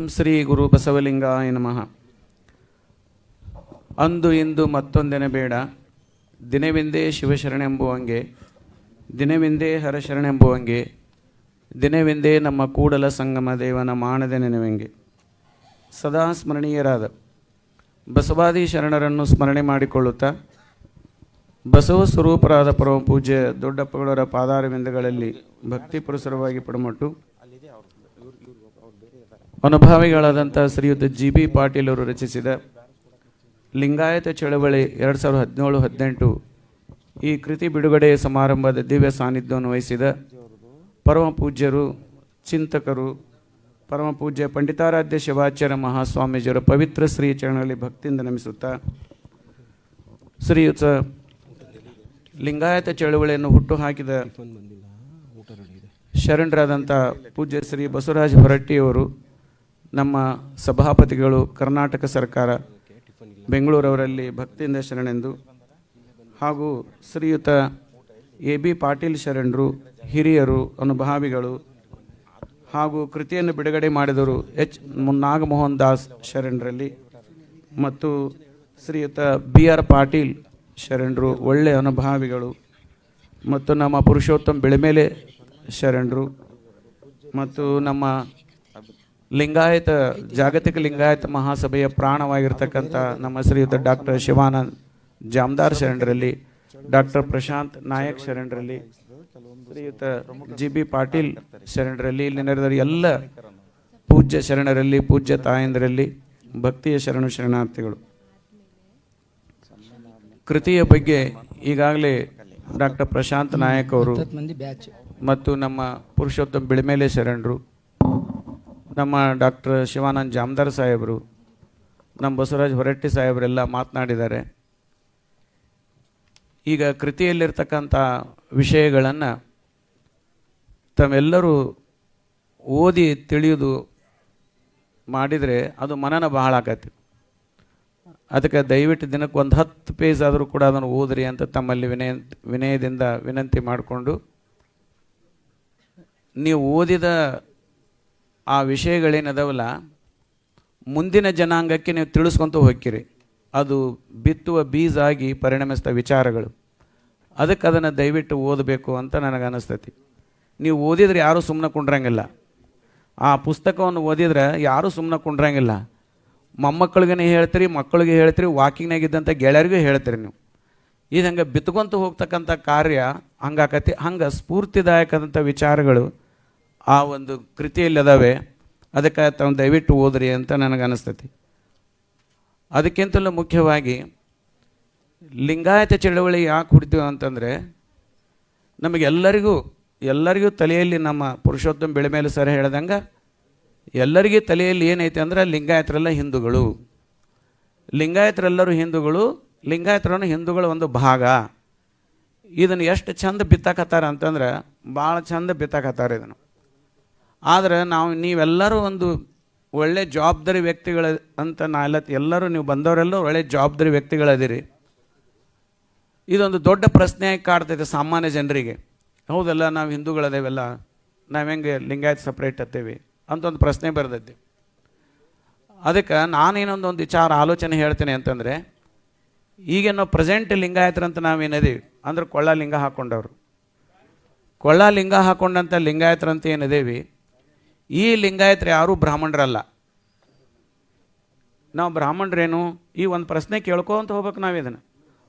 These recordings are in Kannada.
ಓಂ ಶ್ರೀ ಗುರು ಬಸವಲಿಂಗಾಯ ನಮಃ. ಅಂದು ಇಂದು ಮತ್ತೊಂದೆನೆ ಬೇಡ. ದಿನವೆಂದೇ ಶಿವಶರಣೆಂಬುವಂಗೆ, ದಿನವೆಂದೇ ಹರಶರಣೆಂಬುವಂಗೆ, ದಿನವೆಂದೇ ನಮ್ಮ ಕೂಡಲ ಸಂಗಮ ದೇವನ ಮಾನದ ನೆನವೆಂಗೆ. ಸದಾ ಸ್ಮರಣೀಯರಾದ, ಬಸವಾದಿ ಶರಣರನ್ನು ಸ್ಮರಣೆ ಮಾಡಿಕೊಳ್ಳುತ್ತಾ, ಬಸವ ಸ್ವರೂಪರಾದ ಪರಮ ಪೂಜೆ ದೊಡ್ಡಪ್ಪಗಳರ ಪಾದಾರವಿಂದಗಳಲ್ಲಿ ಭಕ್ತಿ ಪುರಸರವಾಗಿ ಪಡಮಟ್ಟು ಅನುಭಾವಿಗಳಾದಂಥ ಶ್ರೀಯುತ ಜಿ ಬಿ ಪಾಟೀಲ್ ಅವರು ರಚಿಸಿದ ಲಿಂಗಾಯತ ಚಳವಳಿ ಎರಡು ಸಾವಿರದ ಹದಿನೇಳು, ಹದಿನೆಂಟು ಈ ಕೃತಿ ಬಿಡುಗಡೆ ಸಮಾರಂಭದ ದಿವ್ಯ ಸಾನ್ನಿಧ್ಯವನ್ನು ವಹಿಸಿದ ಪರಮ ಪೂಜ್ಯರು, ಚಿಂತಕರು, ಪರಮ ಪೂಜ್ಯ ಪಂಡಿತಾರಾಧ್ಯ ಶಿವಾಚಾರ್ಯ ಮಹಾಸ್ವಾಮೀಜಿಯವರ ಪವಿತ್ರ ಶ್ರೀ ಚರಣದಲ್ಲಿ ಭಕ್ತಿಯಿಂದ ನಮಿಸುತ್ತಾ ಶ್ರೀಯುತ ಲಿಂಗಾಯತ ಚಳವಳಿಯನ್ನು ಹುಟ್ಟು ಹಾಕಿದ ಶರಣರಾದಂಥ ಪೂಜ್ಯ ಶ್ರೀ ಬಸವರಾಜ ಹೊರಟ್ಟಿಯವರು ನಮ್ಮ ಸಭಾಪತಿಗಳು ಕರ್ನಾಟಕ ಸರ್ಕಾರ ಬೆಂಗಳೂರವರಲ್ಲಿ ಭಕ್ತಿಯಿಂದ ಶರಣೆಂದು ಹಾಗೂ ಶ್ರೀಯುತ ಎ ಬಿ ಪಾಟೀಲ್ ಶರಣರು, ಹಿರಿಯರು, ಅನುಭಾವಿಗಳು ಹಾಗೂ ಕೃತಿಯನ್ನು ಬಿಡುಗಡೆ ಮಾಡಿದವರು ಎಚ್. ನಾಗಮೋಹನ್ ದಾಸ್ ಶರಣರಲ್ಲಿ ಮತ್ತು ಶ್ರೀಯುತ ಬಿ ಆರ್ ಪಾಟೀಲ್ ಶರಣರು ಒಳ್ಳೆಯ ಅನುಭಾವಿಗಳು ಮತ್ತು ನಮ್ಮ ಪುರುಷೋತ್ತಮ್ ಬೆಳೆಮೇಲೆ ಶರಣರು ಮತ್ತು ನಮ್ಮ ಲಿಂಗಾಯತ ಜಾಗತಿಕ ಲಿಂಗಾಯತ ಮಹಾಸಭೆಯ ಪ್ರಾಣವಾಗಿರ್ತಕ್ಕಂಥ ನಮ್ಮ ಶ್ರೀಯುತ ಡಾಕ್ಟರ್ ಶಿವಾನಂದ್ ಜಾಮದಾರ್ ಶರಣರಲ್ಲಿ ಡಾಕ್ಟರ್ ಪ್ರಶಾಂತ್ ನಾಯಕ್ ಶರಣರಲ್ಲಿ ಶ್ರೀಯುತ ಜಿ ಬಿ ಪಾಟೀಲ್ ಶರಣರಲ್ಲಿ ಇಲ್ಲಿ ನೆರೆದ ಎಲ್ಲ ಪೂಜ್ಯ ಶರಣರಲ್ಲಿ ಪೂಜ್ಯ ತಾಯಂದರಲ್ಲಿ ಭಕ್ತಿಯ ಶರಣು ಶರಣಾರ್ಥಿಗಳು. ಕೃತಿಯ ಬಗ್ಗೆ ಈಗಾಗಲೇ ಡಾಕ್ಟರ್ ಪ್ರಶಾಂತ್ ನಾಯಕ್ ಅವರು ಮತ್ತು ನಮ್ಮ ಪುರುಷೋತ್ತಮ ಬಿಳಿಮೇಲೆ ಶರಣರು ನಮ್ಮ ಡಾಕ್ಟರ್ ಶಿವಾನಂದ್ ಜಾಮದಾರ್ ಸಾಹೇಬರು, ನಮ್ಮ ಬಸವರಾಜ್ ಹೊರಟ್ಟಿ ಸಾಹೇಬರೆಲ್ಲ ಮಾತನಾಡಿದ್ದಾರೆ. ಈಗ ಕೃತಿಯಲ್ಲಿರ್ತಕ್ಕಂಥ ವಿಷಯಗಳನ್ನು ತಮ್ಮೆಲ್ಲರೂ ಓದಿ ತಿಳಿಯೋದು ಮಾಡಿದರೆ ಅದು ಮನನ ಬಹಳ ಆಕತಿ ಅದಕ್ಕೆ ದಯವಿಟ್ಟು ದಿನಕ್ಕೆ ಒಂದು ಹತ್ತು ಪೇಜ್ ಆದರೂ ಕೂಡ ಅದನ್ನು ಓದ್ರಿ ಅಂತ ತಮ್ಮಲ್ಲಿ ವಿನಯ, ವಿನಯದಿಂದ ವಿನಂತಿ ಮಾಡಿಕೊಂಡು, ನೀವು ಓದಿದ ಆ ವಿಷಯಗಳೇನದವಲ್ಲ? ಮುಂದಿನ ಜನಾಂಗಕ್ಕೆ ನೀವು ತಿಳಿಸ್ಕೊತ ಹೋಗ್ತೀರಿ. ಅದು ಬಿತ್ತುವ ಬೀಜ ಆಗಿ ಪರಿಣಮಿಸಿದ ವಿಚಾರಗಳು. ಅದಕ್ಕೆ ಅದನ್ನು ದಯವಿಟ್ಟು ಓದಬೇಕು ಅಂತ ನನಗೆ ಅನಿಸ್ತತಿ. ನೀವು ಓದಿದ್ರೆ ಯಾರೂ ಸುಮ್ಮನೆ ಕುಂಡ್ರಂಗಿಲ್ಲ. ಆ ಪುಸ್ತಕವನ್ನು ಓದಿದ್ರೆ ಯಾರೂ ಸುಮ್ಮನೆ ಕುಂಡ್ರಂಗಿಲ್ಲ. ಮೊಮ್ಮಕ್ಕಳಿಗೇ ಹೇಳ್ತೀರಿ, ಮಕ್ಕಳಿಗೆ ಹೇಳ್ತೀರಿ ವಾಕಿಂಗ್ನಾಗಿದ್ದಂಥ ಗೆಳೆಯರಿಗೂ ಹೇಳ್ತೀರಿ ನೀವು. ಇದು ಹಂಗೆ ಬಿತ್ಕೊಂತ ಹೋಗ್ತಕ್ಕಂಥ ಕಾರ್ಯ ಹಂಗಾಕತಿ. ಹಂಗೆ ಸ್ಫೂರ್ತಿದಾಯಕದಂಥ ವಿಚಾರಗಳು ಆ ಒಂದು ಕೃತಿಯಲ್ಲಿ ಅದಾವೆ. ಅದಕ್ಕೆ ತಾವು ದಯವಿಟ್ಟು ಓದ್ರಿ ಅಂತ ನನಗೆ ಅನಿಸ್ತತಿ ಅದಕ್ಕಿಂತಲೂ ಮುಖ್ಯವಾಗಿ ಲಿಂಗಾಯತ ಚಳವಳಿ ಯಾಕೆ ಹುಡ್ತೀವಿ ಅಂತಂದರೆ ನಮಗೆಲ್ಲರಿಗೂ, ಎಲ್ಲರಿಗೂ ತಲೆಯಲ್ಲಿ ನಮ್ಮ ಪುರುಷೋತ್ತಮ ಬೆಳೆಮೇಲೆ ಸರ್ ಹೇಳ್ದಂಗೆ ಎಲ್ಲರಿಗೂ ತಲೆಯಲ್ಲಿ ಏನೈತೆ ಅಂದ್ರೆ ಲಿಂಗಾಯತರೆಲ್ಲ ಹಿಂದೂಗಳು. ಲಿಂಗಾಯತರೆಲ್ಲರೂ ಹಿಂದೂಗಳು ಲಿಂಗಾಯತರನ್ನು ಹಿಂದೂಗಳ ಒಂದು ಭಾಗ. ಇದನ್ನು ಎಷ್ಟು ಚಂದ ಬಿತ್ತಾಕತ್ತಾರ ಅಂತಂದ್ರೆ ಭಾಳ ಚಂದ ಬಿತ್ತಾಕತ್ತಾರೆ ಇದನ್ನು. ಆದರೆ ನಾವು ನೀವೆಲ್ಲರೂ ಒಂದು ಒಳ್ಳೆ ಜವಾಬ್ದಾರಿ ವ್ಯಕ್ತಿಗಳ ಅಂತ ನಾ ಎಲ್ಲ ಎಲ್ಲರೂ ನೀವು ಬಂದವರೆಲ್ಲರೂ ಒಳ್ಳೆ ಜವಾಬ್ದಾರಿ ವ್ಯಕ್ತಿಗಳದಿರಿ. ಇದೊಂದು ದೊಡ್ಡ ಪ್ರಶ್ನೆಯಾಗಿ ಕಾಡ್ತೈತೆ ಸಾಮಾನ್ಯ ಜನರಿಗೆ. ಹೌದಲ್ಲ, ನಾವು ಹಿಂದೂಗಳದೇವೆಲ್ಲ, ನಾವು ಹೆಂಗೆ ಲಿಂಗಾಯತ್ ಸಪ್ರೇಟ್ ಹತ್ತೇವಿ ಅಂತ ಒಂದು ಪ್ರಶ್ನೆ ಬರ್ತೈತಿ. ಅದಕ್ಕೆ ನಾನೇನೊಂದು ಒಂದು ವಿಚಾರ ಆಲೋಚನೆ ಹೇಳ್ತೇನೆ ಅಂತಂದರೆ, ಈಗೇನೋ ಪ್ರೆಸೆಂಟ್ ಲಿಂಗಾಯತರಂತ ನಾವೇನದೀವಿ? ಅಂದ್ರೆ ಕೊಳ್ಳ ಲಿಂಗ ಹಾಕೊಂಡವರು. ಕೊಳ್ಳ ಲಿಂಗ ಹಾಕ್ಕೊಂಡಂಥ ಲಿಂಗಾಯತರಂತ ಏನಿದೇವಿ? ಈ ಲಿಂಗಾಯತರು ಯಾರೂ ಬ್ರಾಹ್ಮಣರಲ್ಲ. ನಾವು ಬ್ರಾಹ್ಮಣರೇನು? ಈ ಒಂದು ಪ್ರಶ್ನೆ ಕೇಳ್ಕೊಂತ ಹೋಗ್ಬೇಕು ನಾವು ಇದನ್ನು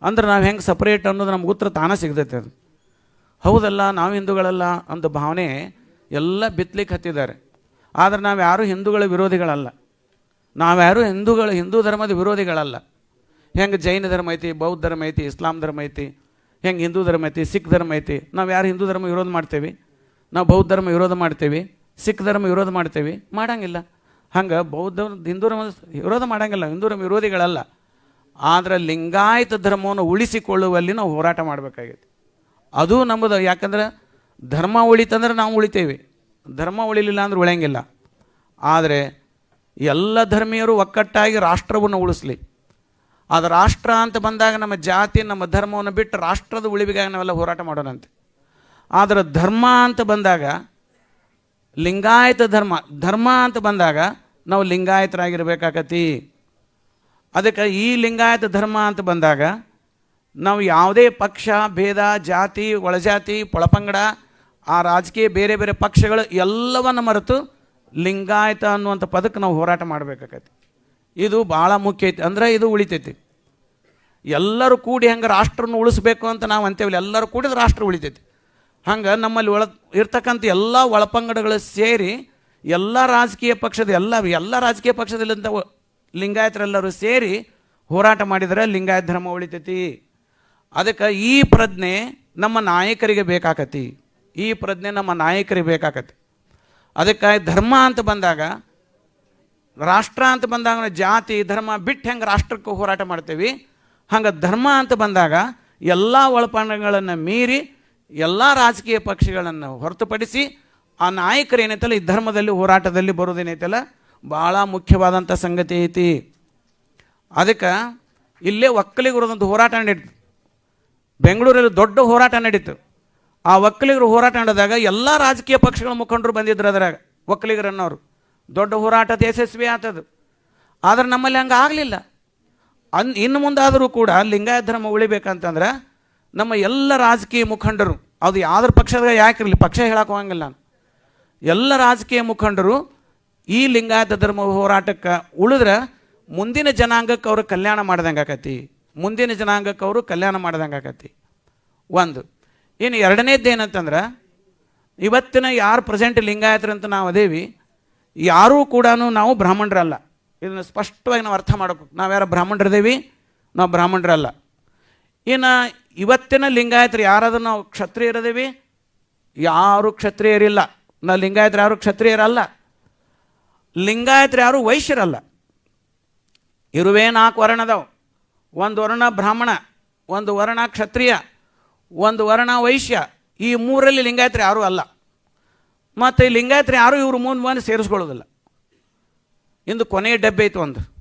ಅಂದ್ರೆ ನಾವು ಹೆಂಗೆ ಸಪ್ರೇಟ್ ಅನ್ನೋದು ನಮ್ಗೆ ಉತ್ತರ ತಾನೇ ಸಿಗ್ತೈತೆ ಅದು. ಹೌದಲ್ಲ, ನಾವು ಹಿಂದೂಗಳಲ್ಲ ಅಂತ ಭಾವನೆ ಎಲ್ಲ ಬಿತ್ತಲಿಕ್ಕೆ ಹತ್ತಿದ್ದಾರೆ. ಆದರೆ ನಾವು ಯಾರೂ ಹಿಂದೂಗಳ ವಿರೋಧಿಗಳಲ್ಲ. ನಾವ್ಯಾರೂ ಹಿಂದೂಗಳು, ಹಿಂದೂ ಧರ್ಮದ ವಿರೋಧಿಗಳಲ್ಲ. ಹೆಂಗೆ ಜೈನ ಧರ್ಮ ಐತಿ, ಬೌದ್ಧ ಧರ್ಮ ಐತಿ, ಇಸ್ಲಾಂ ಧರ್ಮ ಐತಿ, ಹೆಂಗೆ ಹಿಂದೂ ಧರ್ಮ ಐತಿ, ಸಿಖ್ ಧರ್ಮ ಐತಿ, ನಾವು ಯಾರು ಹಿಂದೂ ಧರ್ಮ ವಿರೋಧ ಮಾಡ್ತೇವೆ? ನಾವು ಬೌದ್ಧ ಧರ್ಮ ವಿರೋಧ ಮಾಡ್ತೇವೆ. ಸಿಖ್ ಧರ್ಮ ವಿರೋಧ ಮಾಡ್ತೇವೆ, ಮಾಡಂಗಿಲ್ಲ. ಹಂಗೆ ಬೌದ್ಧ ಹಿಂದೂ ಧರ್ಮ ವಿರೋಧ ಮಾಡಂಗಿಲ್ಲ, ಹಿಂದೂ ಧರ್ಮ ವಿರೋಧಿಗಳಲ್ಲ. ಆದರೆ ಲಿಂಗಾಯತ ಧರ್ಮವನ್ನು ಉಳಿಸಿಕೊಳ್ಳುವಲ್ಲಿ ನಾವು ಹೋರಾಟ ಮಾಡಬೇಕಾಗೈತಿ. ಅದು ನಮ್ಮದು, ಯಾಕಂದ್ರೆ ಧರ್ಮ ಉಳಿತಂದ್ರೆ ನಾವು ಉಳಿತೇವೆ. ಧರ್ಮ ಉಳಿಲಿಲ್ಲ ಅಂದ್ರೆ ಉಳಿಯಂಗಿಲ್ಲ. ಆದರೆ ಎಲ್ಲ ಧರ್ಮೀಯರು ಒಕ್ಕಟ್ಟಾಗಿ ರಾಷ್ಟ್ರವನ್ನು ಉಳಿಸ್ಲಿ. ಅದು ರಾಷ್ಟ್ರ ಅಂತ ಬಂದಾಗ ನಮ್ಮ ಜಾತಿ, ನಮ್ಮ ಧರ್ಮವನ್ನು ಬಿಟ್ಟು ರಾಷ್ಟ್ರದ ಉಳಿವಿಗಾಗಿ ನಾವೆಲ್ಲ ಹೋರಾಟ ಮಾಡೋಣಂತೆ. ಆದರೆ ಧರ್ಮ ಅಂತ ಬಂದಾಗ ಲಿಂಗಾಯತ ಧರ್ಮ ಧರ್ಮ ಅಂತ ಬಂದಾಗ ನಾವು ಲಿಂಗಾಯತರಾಗಿರ್ಬೇಕಾಕತಿ. ಅದಕ್ಕೆ ಈ ಲಿಂಗಾಯತ ಧರ್ಮ ಅಂತ ಬಂದಾಗ ನಾವು ಯಾವುದೇ ಪಕ್ಷ, ಭೇದ, ಜಾತಿ, ಒಳಜಾತಿ, ಪೊಳಪಂಗಡ, ಆ ರಾಜಕೀಯ ಬೇರೆ ಬೇರೆ ಪಕ್ಷಗಳು ಎಲ್ಲವನ್ನು ಮರೆತು ಲಿಂಗಾಯತ ಅನ್ನುವಂಥ ಪದಕ್ಕೆ ನಾವು ಹೋರಾಟ ಮಾಡಬೇಕಾಗತ್ತೆ ಇದು ಭಾಳ ಮುಖ್ಯ ಐತಿ. ಅಂದ್ರೆ ಇದು ಉಳಿತೈತಿ. ಎಲ್ಲರೂ ಕೂಡಿ ಹೆಂಗೆ ರಾಷ್ಟ್ರನ ಉಳಿಸ್ಬೇಕು ಅಂತ ನಾವು ಅಂತೇವಲ್ಲ, ಎಲ್ಲರೂ ಕೂಡಿದ ರಾಷ್ಟ್ರ ಉಳಿತೈತಿ. ಹಂಗೆ ನಮ್ಮಲ್ಲಿ ಒಳ ಇರ್ತಕ್ಕಂಥ ಎಲ್ಲ ಒಳಪಂಗಡಗಳು ಸೇರಿ ಎಲ್ಲ ರಾಜಕೀಯ ಪಕ್ಷದ ಎಲ್ಲ ಎಲ್ಲ ರಾಜಕೀಯ ಪಕ್ಷದಲ್ಲಿಂದ ಲಿಂಗಾಯತರೆಲ್ಲರೂ ಸೇರಿ ಹೋರಾಟ ಮಾಡಿದರೆ ಲಿಂಗಾಯತ ಧರ್ಮ ಉಳಿತೈತಿ. ಅದಕ್ಕೆ ಈ ಪ್ರಜ್ಞೆ ನಮ್ಮ ನಾಯಕರಿಗೆ ಬೇಕಾಕತಿ. ಈ ಪ್ರಜ್ಞೆ ನಮ್ಮ ನಾಯಕರಿಗೆ ಬೇಕಾಕತಿ. ಅದಕ್ಕೆ ಧರ್ಮ ಅಂತ ಬಂದಾಗ, ರಾಷ್ಟ್ರ ಅಂತ ಬಂದಾಗ ಜಾತಿ, ಧರ್ಮ ಬಿಟ್ಟು ಹೆಂಗೆ ರಾಷ್ಟ್ರಕ್ಕೆ ಹೋರಾಟ ಮಾಡ್ತೇವೆ? ಹಂಗೆ ಧರ್ಮ ಅಂತ ಬಂದಾಗ ಎಲ್ಲ ಒಳಪಂಗಡಗಳನ್ನು ಮೀರಿ ಎಲ್ಲ ರಾಜಕೀಯ ಪಕ್ಷಗಳನ್ನು ಹೊರತುಪಡಿಸಿ ಆ ನಾಯಕರು ಏನೈತಲ್ಲ, ಈ ಧರ್ಮದಲ್ಲಿ, ಹೋರಾಟದಲ್ಲಿ ಬರೋದೇನೈತಲ್ಲ ಭಾಳ ಮುಖ್ಯವಾದಂಥ ಸಂಗತಿ ಐತಿ. ಅದಕ್ಕೆ ಇಲ್ಲೇ ಒಕ್ಕಲಿಗರದೊಂದು ಹೋರಾಟ ನಡೀತು. ಬೆಂಗಳೂರಲ್ಲಿ ದೊಡ್ಡ ಹೋರಾಟ ನಡೀತು. ಆ ಒಕ್ಕಲಿಗರು ಹೋರಾಟ ನಡೆದಾಗ ಎಲ್ಲ ರಾಜಕೀಯ ಪಕ್ಷಗಳ ಮುಖಂಡರು ಬಂದಿದ್ರು ಅದರಾಗ, ಒಕ್ಕಲಿಗರನ್ನವರು. ದೊಡ್ಡ ಹೋರಾಟ ಯಶಸ್ವಿ ಆತದು. ಆದರೆ ನಮ್ಮಲ್ಲಿ ಹಂಗೆ ಆಗಲಿಲ್ಲ. ಅನ್, ಇನ್ನು ಮುಂದಾದರೂ ಕೂಡ ಲಿಂಗಾಯತ ಧರ್ಮ ಉಳಿಬೇಕಂತಂದ್ರೆ ನಮ್ಮ ಎಲ್ಲ ರಾಜಕೀಯ ಮುಖಂಡರು, ಅದು ಯಾವ್ದ್ರ ಪಕ್ಷದಾಗ ಯಾಕಿರಲಿ ಪಕ್ಷ ಹೇಳಕ್ಕೆ ಹೋಗಂಗಿಲ್ಲ ಎಲ್ಲ ರಾಜಕೀಯ ಮುಖಂಡರು ಈ ಲಿಂಗಾಯತ ಧರ್ಮ ಹೋರಾಟಕ್ಕೆ ಉಳಿದ್ರೆ ಮುಂದಿನ ಜನಾಂಗಕ್ಕೆ ಅವರು ಕಲ್ಯಾಣ ಮಾಡ್ದಂಗೆ ಆಕತಿ. ಮುಂದಿನ ಜನಾಂಗಕ್ಕೆ ಅವರು ಕಲ್ಯಾಣ ಮಾಡ್ದಂಗೆ ಆಕತಿ. ಒಂದು. ಇನ್ನು ಎರಡನೇದ್ದು ಏನಂತಂದ್ರೆ, ಇವತ್ತಿನ ಯಾರು ಪ್ರೆಸೆಂಟ್ ಲಿಂಗಾಯತರು ಅಂತ ನಾವು ಅದೇವಿ, ಯಾರೂ ಕೂಡ ನಾವು ಬ್ರಾಹ್ಮಣರಲ್ಲ. ಇದನ್ನು ಸ್ಪಷ್ಟವಾಗಿ ನಾವು ಅರ್ಥ ಮಾಡಬೇಕು ನಾವು ಯಾರು ಬ್ರಾಹ್ಮಣರದೇವಿ, ನಾವು ಬ್ರಾಹ್ಮಣರಲ್ಲ. ಇನ್ನು ಇವತ್ತಿನ ಲಿಂಗಾಯತರು ಯಾರಾದ್ರೂ ನಾವು ಕ್ಷತ್ರಿಯರದೇವಿ ಯಾರು ಕ್ಷತ್ರಿಯರಿಲ್ಲ. ನಾ ಲಿಂಗಾಯತರು ಯಾರು ಕ್ಷತ್ರಿಯರಲ್ಲ. ಲಿಂಗಾಯತರು ಯಾರು ವೈಶ್ಯರಲ್ಲ. ಇರುವೇ ನಾಲ್ಕು ವರ್ಣದವು ಒಂದು ವರ್ಣ ಬ್ರಾಹ್ಮಣ, ಒಂದು ವರ್ಣ ಕ್ಷತ್ರಿಯ, ಒಂದು ವರ್ಣ ವೈಶ್ಯ. ಈ ಮೂರಲ್ಲಿ ಲಿಂಗಾಯತರು ಯಾರೂ ಅಲ್ಲ. ಮತ್ತು ಈ ಲಿಂಗಾಯತರು ಯಾರು ಇವರು ಮುಂದೆ ಬಂದು ಸೇರಿಸ್ಕೊಳ್ಳೋದಿಲ್ಲ. ಇಂದು ಕೊನೆಯ ಡಬ್ಬೆ ಐತಿ ಒಂದು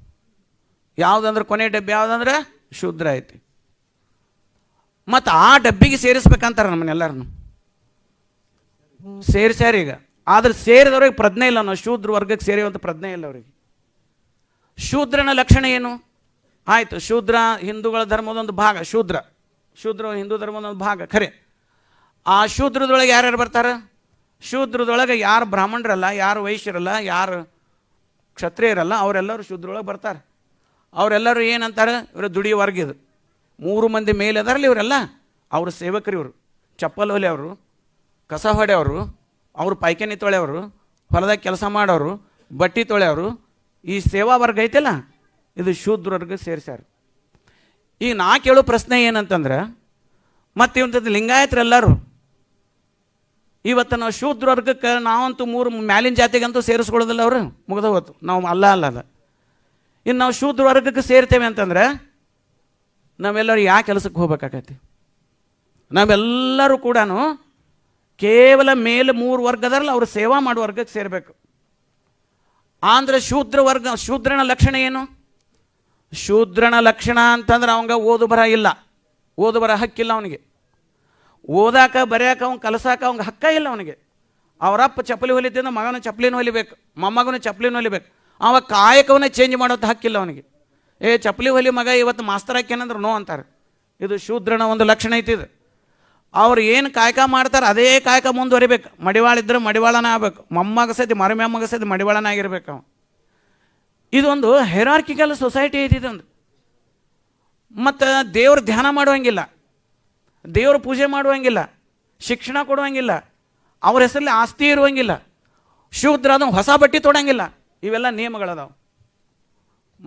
ಯಾವುದಂದ್ರೆ ಕೊನೆಯ ಡಬ್ಬೆ ಯಾವುದಂದ್ರೆ? ಶೂದ್ರ ಐತಿ. ಮತ್ತು ಆ ಡಬ್ಬಿಗೆ ಸೇರಿಸ್ಬೇಕಂತಾರೆ ನಮ್ಮನ್ನೆಲ್ಲರನ್ನು. ಸೇರಿಸ್ಯಾರ ಈಗ. ಆದ್ರೆ ಸೇರಿದವ್ರಿಗೆ ಪ್ರಜ್ಞೆ ಇಲ್ಲ ನಾವು ಶೂದ್ರ ವರ್ಗಕ್ಕೆ ಸೇರಿಯುವಂಥ ಪ್ರಜ್ಞೆ ಇಲ್ಲ ಅವರಿಗೆ. ಶೂದ್ರನ ಲಕ್ಷಣ ಏನು? ಆಯಿತು, ಶೂದ್ರ ಹಿಂದೂಗಳ ಧರ್ಮದೊಂದು ಭಾಗ, ಶೂದ್ರ. ಶೂದ್ರ ಹಿಂದೂ ಧರ್ಮದೊಂದು ಭಾಗ, ಖರೆ. ಆ ಶೂದ್ರದೊಳಗೆ ಯಾರ್ಯಾರು ಬರ್ತಾರೆ? ಶೂದ್ರದೊಳಗೆ ಯಾರು ಬ್ರಾಹ್ಮಣರಲ್ಲ, ಯಾರು ವೈಶ್ಯರಲ್ಲ, ಯಾರು ಕ್ಷತ್ರಿಯರಲ್ಲ, ಅವರೆಲ್ಲರೂ ಶೂದ್ರೊಳಗೆ ಬರ್ತಾರೆ. ಅವರೆಲ್ಲರೂ ಏನಂತಾರೆ ಇವರು ದುಡಿಯೋ ವರ್ಗ ಇದು. ಮೂರು ಮಂದಿ ಮೇಲೆ ಅದಾರಲ್ಲ ಇವರೆಲ್ಲ. ಅವ್ರ ಸೇವಕರು ಇವರು ಚಪ್ಪಲ್ ಹೊಲೆಯವರು ಕಸ ಹೊಡೆಯವರು, ಅವರು ಪಾಯ್ಕಾನಿ ತೊಳೆಯವರು ಹೊಲದಾಗ ಕೆಲಸ ಮಾಡೋರು, ಬಟ್ಟೆ ತೊಳೆಯವರು. ಈ ಸೇವಾ ವರ್ಗ ಐತಲ್ಲ, ಇದು ಶೂದ್ರವರ್ಗ ಸೇರಿಸ್ಯಾರ. ಈಗ ನಾ ಕೇಳೋ ಪ್ರಶ್ನೆ ಏನಂತಂದ್ರೆ, ಮತ್ತೆ ಇವಂಥದ್ದು ಲಿಂಗಾಯತರೆಲ್ಲರೂ, ಇವತ್ತು ನಾವು ಶೂದ್ರ ವರ್ಗಕ್ಕೆ ನಾವಂತೂ ಮೂರು ಮ್ಯಾಲಿನ ಜಾತಿಗಂತೂ ಸೇರಿಸ್ಕೊಳ್ಳೋದಿಲ್ಲ ಅವರು. ಮುಗಿದ ನಾವು ಅಲ್ಲ ಅಲ್ಲ ಅಲ್ಲ. ಇನ್ನು ನಾವು ಶೂದ್ರ ವರ್ಗಕ್ಕೆ ಸೇರ್ತೇವೆ ಅಂತಂದ್ರೆ ನಾವೆಲ್ಲರೂ ಯಾವ ಕೆಲಸಕ್ಕೆ ಹೋಗ್ಬೇಕಾಗತ್ತೆ ನಾವೆಲ್ಲರೂ ಕೂಡ ಕೇವಲ ಮೇಲೆ ಮೂರು ವರ್ಗದಲ್ಲಿ ಅವರು ಸೇವಾ ಮಾಡುವ ವರ್ಗಕ್ಕೆ ಸೇರಬೇಕು. ಆಂಧ್ರ ಶೂದ್ರ ವರ್ಗ, ಶೂದ್ರನ ಲಕ್ಷಣ ಏನು? ಶೂದ್ರನ ಲಕ್ಷಣ ಅಂತಂದ್ರೆ ಅವಂಗ ಓದು ಬರ ಇಲ್ಲ. ಓದು ಬರ ಹಕ್ಕಿಲ್ಲ ಅವನಿಗೆ. ಓದಾಕ, ಬರೆಯಾಕ ಅವ್ನು ಕಲಸಾಕ ಅವ್ನಿಗೆ ಹಕ್ಕ ಇಲ್ಲ ಅವನಿಗೆ. ಅವರಪ್ಪ ಚಪ್ಪಲಿ ಹೊಲಿತಿಂದ ಮಗನ ಚಪ್ಪಲಿನ ಹೊಲಿಬೇಕು, ಮೊಮ್ಮಗನ ಚಪ್ಪಲಿನ ಹೊಲಿಬೇಕು. ಅವ ಕಾಯಕವನ್ನ ಚೇಂಜ್ ಮಾಡೋದು ಹಕ್ಕಿಲ್ಲ ಅವನಿಗೆ. ಏ, ಚಪ್ಪಲಿ ಹೊಲಿ ಮಗ, ಇವತ್ತು ಮಾಸ್ತರ್ ಹಾಕ್ಯನಂದ್ರೆ ನೋ ಅಂತಾರೆ. ಇದು ಶೂದ್ರನ ಒಂದು ಲಕ್ಷಣ ಐತಿ ಇದು. ಅವ್ರು ಏನು ಕಾಯಕ ಮಾಡ್ತಾರೆ, ಅದೇ ಕಾಯಕ ಮುಂದುವರಿಬೇಕು. ಮಡಿವಾಳ ಇದ್ರೆ ಮಡಿವಾಳನ ಆಗ್ಬೇಕು. ಮೊಮ್ಮಗ ಸತಿ ಮರಮ್ಯಾಮಗ ಸತಿ ಮಡಿವಾಳನ ಆಗಿರ್ಬೇಕು ಇದೊಂದು ಹೆರಾರ್ಕಿಕಲ್ ಸೊಸೈಟಿ ಐತಿ ಇದೊಂದು. ಮತ್ತು ದೇವ್ರ ಧ್ಯಾನ ಮಾಡುವಂಗಿಲ್ಲ. ದೇವ್ರ ಪೂಜೆ ಮಾಡುವಂಗಿಲ್ಲ. ಶಿಕ್ಷಣ ಕೊಡುವಂಗಿಲ್ಲ. ಅವ್ರ ಹೆಸರಲ್ಲಿ ಆಸ್ತಿ ಇರುವಂಗಿಲ್ಲ. ಶೂದ್ರ ಅದನ್ನು ಹೊಸ ಬಟ್ಟೆ ತೊಡಂಗಿಲ್ಲ. ಇವೆಲ್ಲ ನಿಯಮಗಳದಾವು.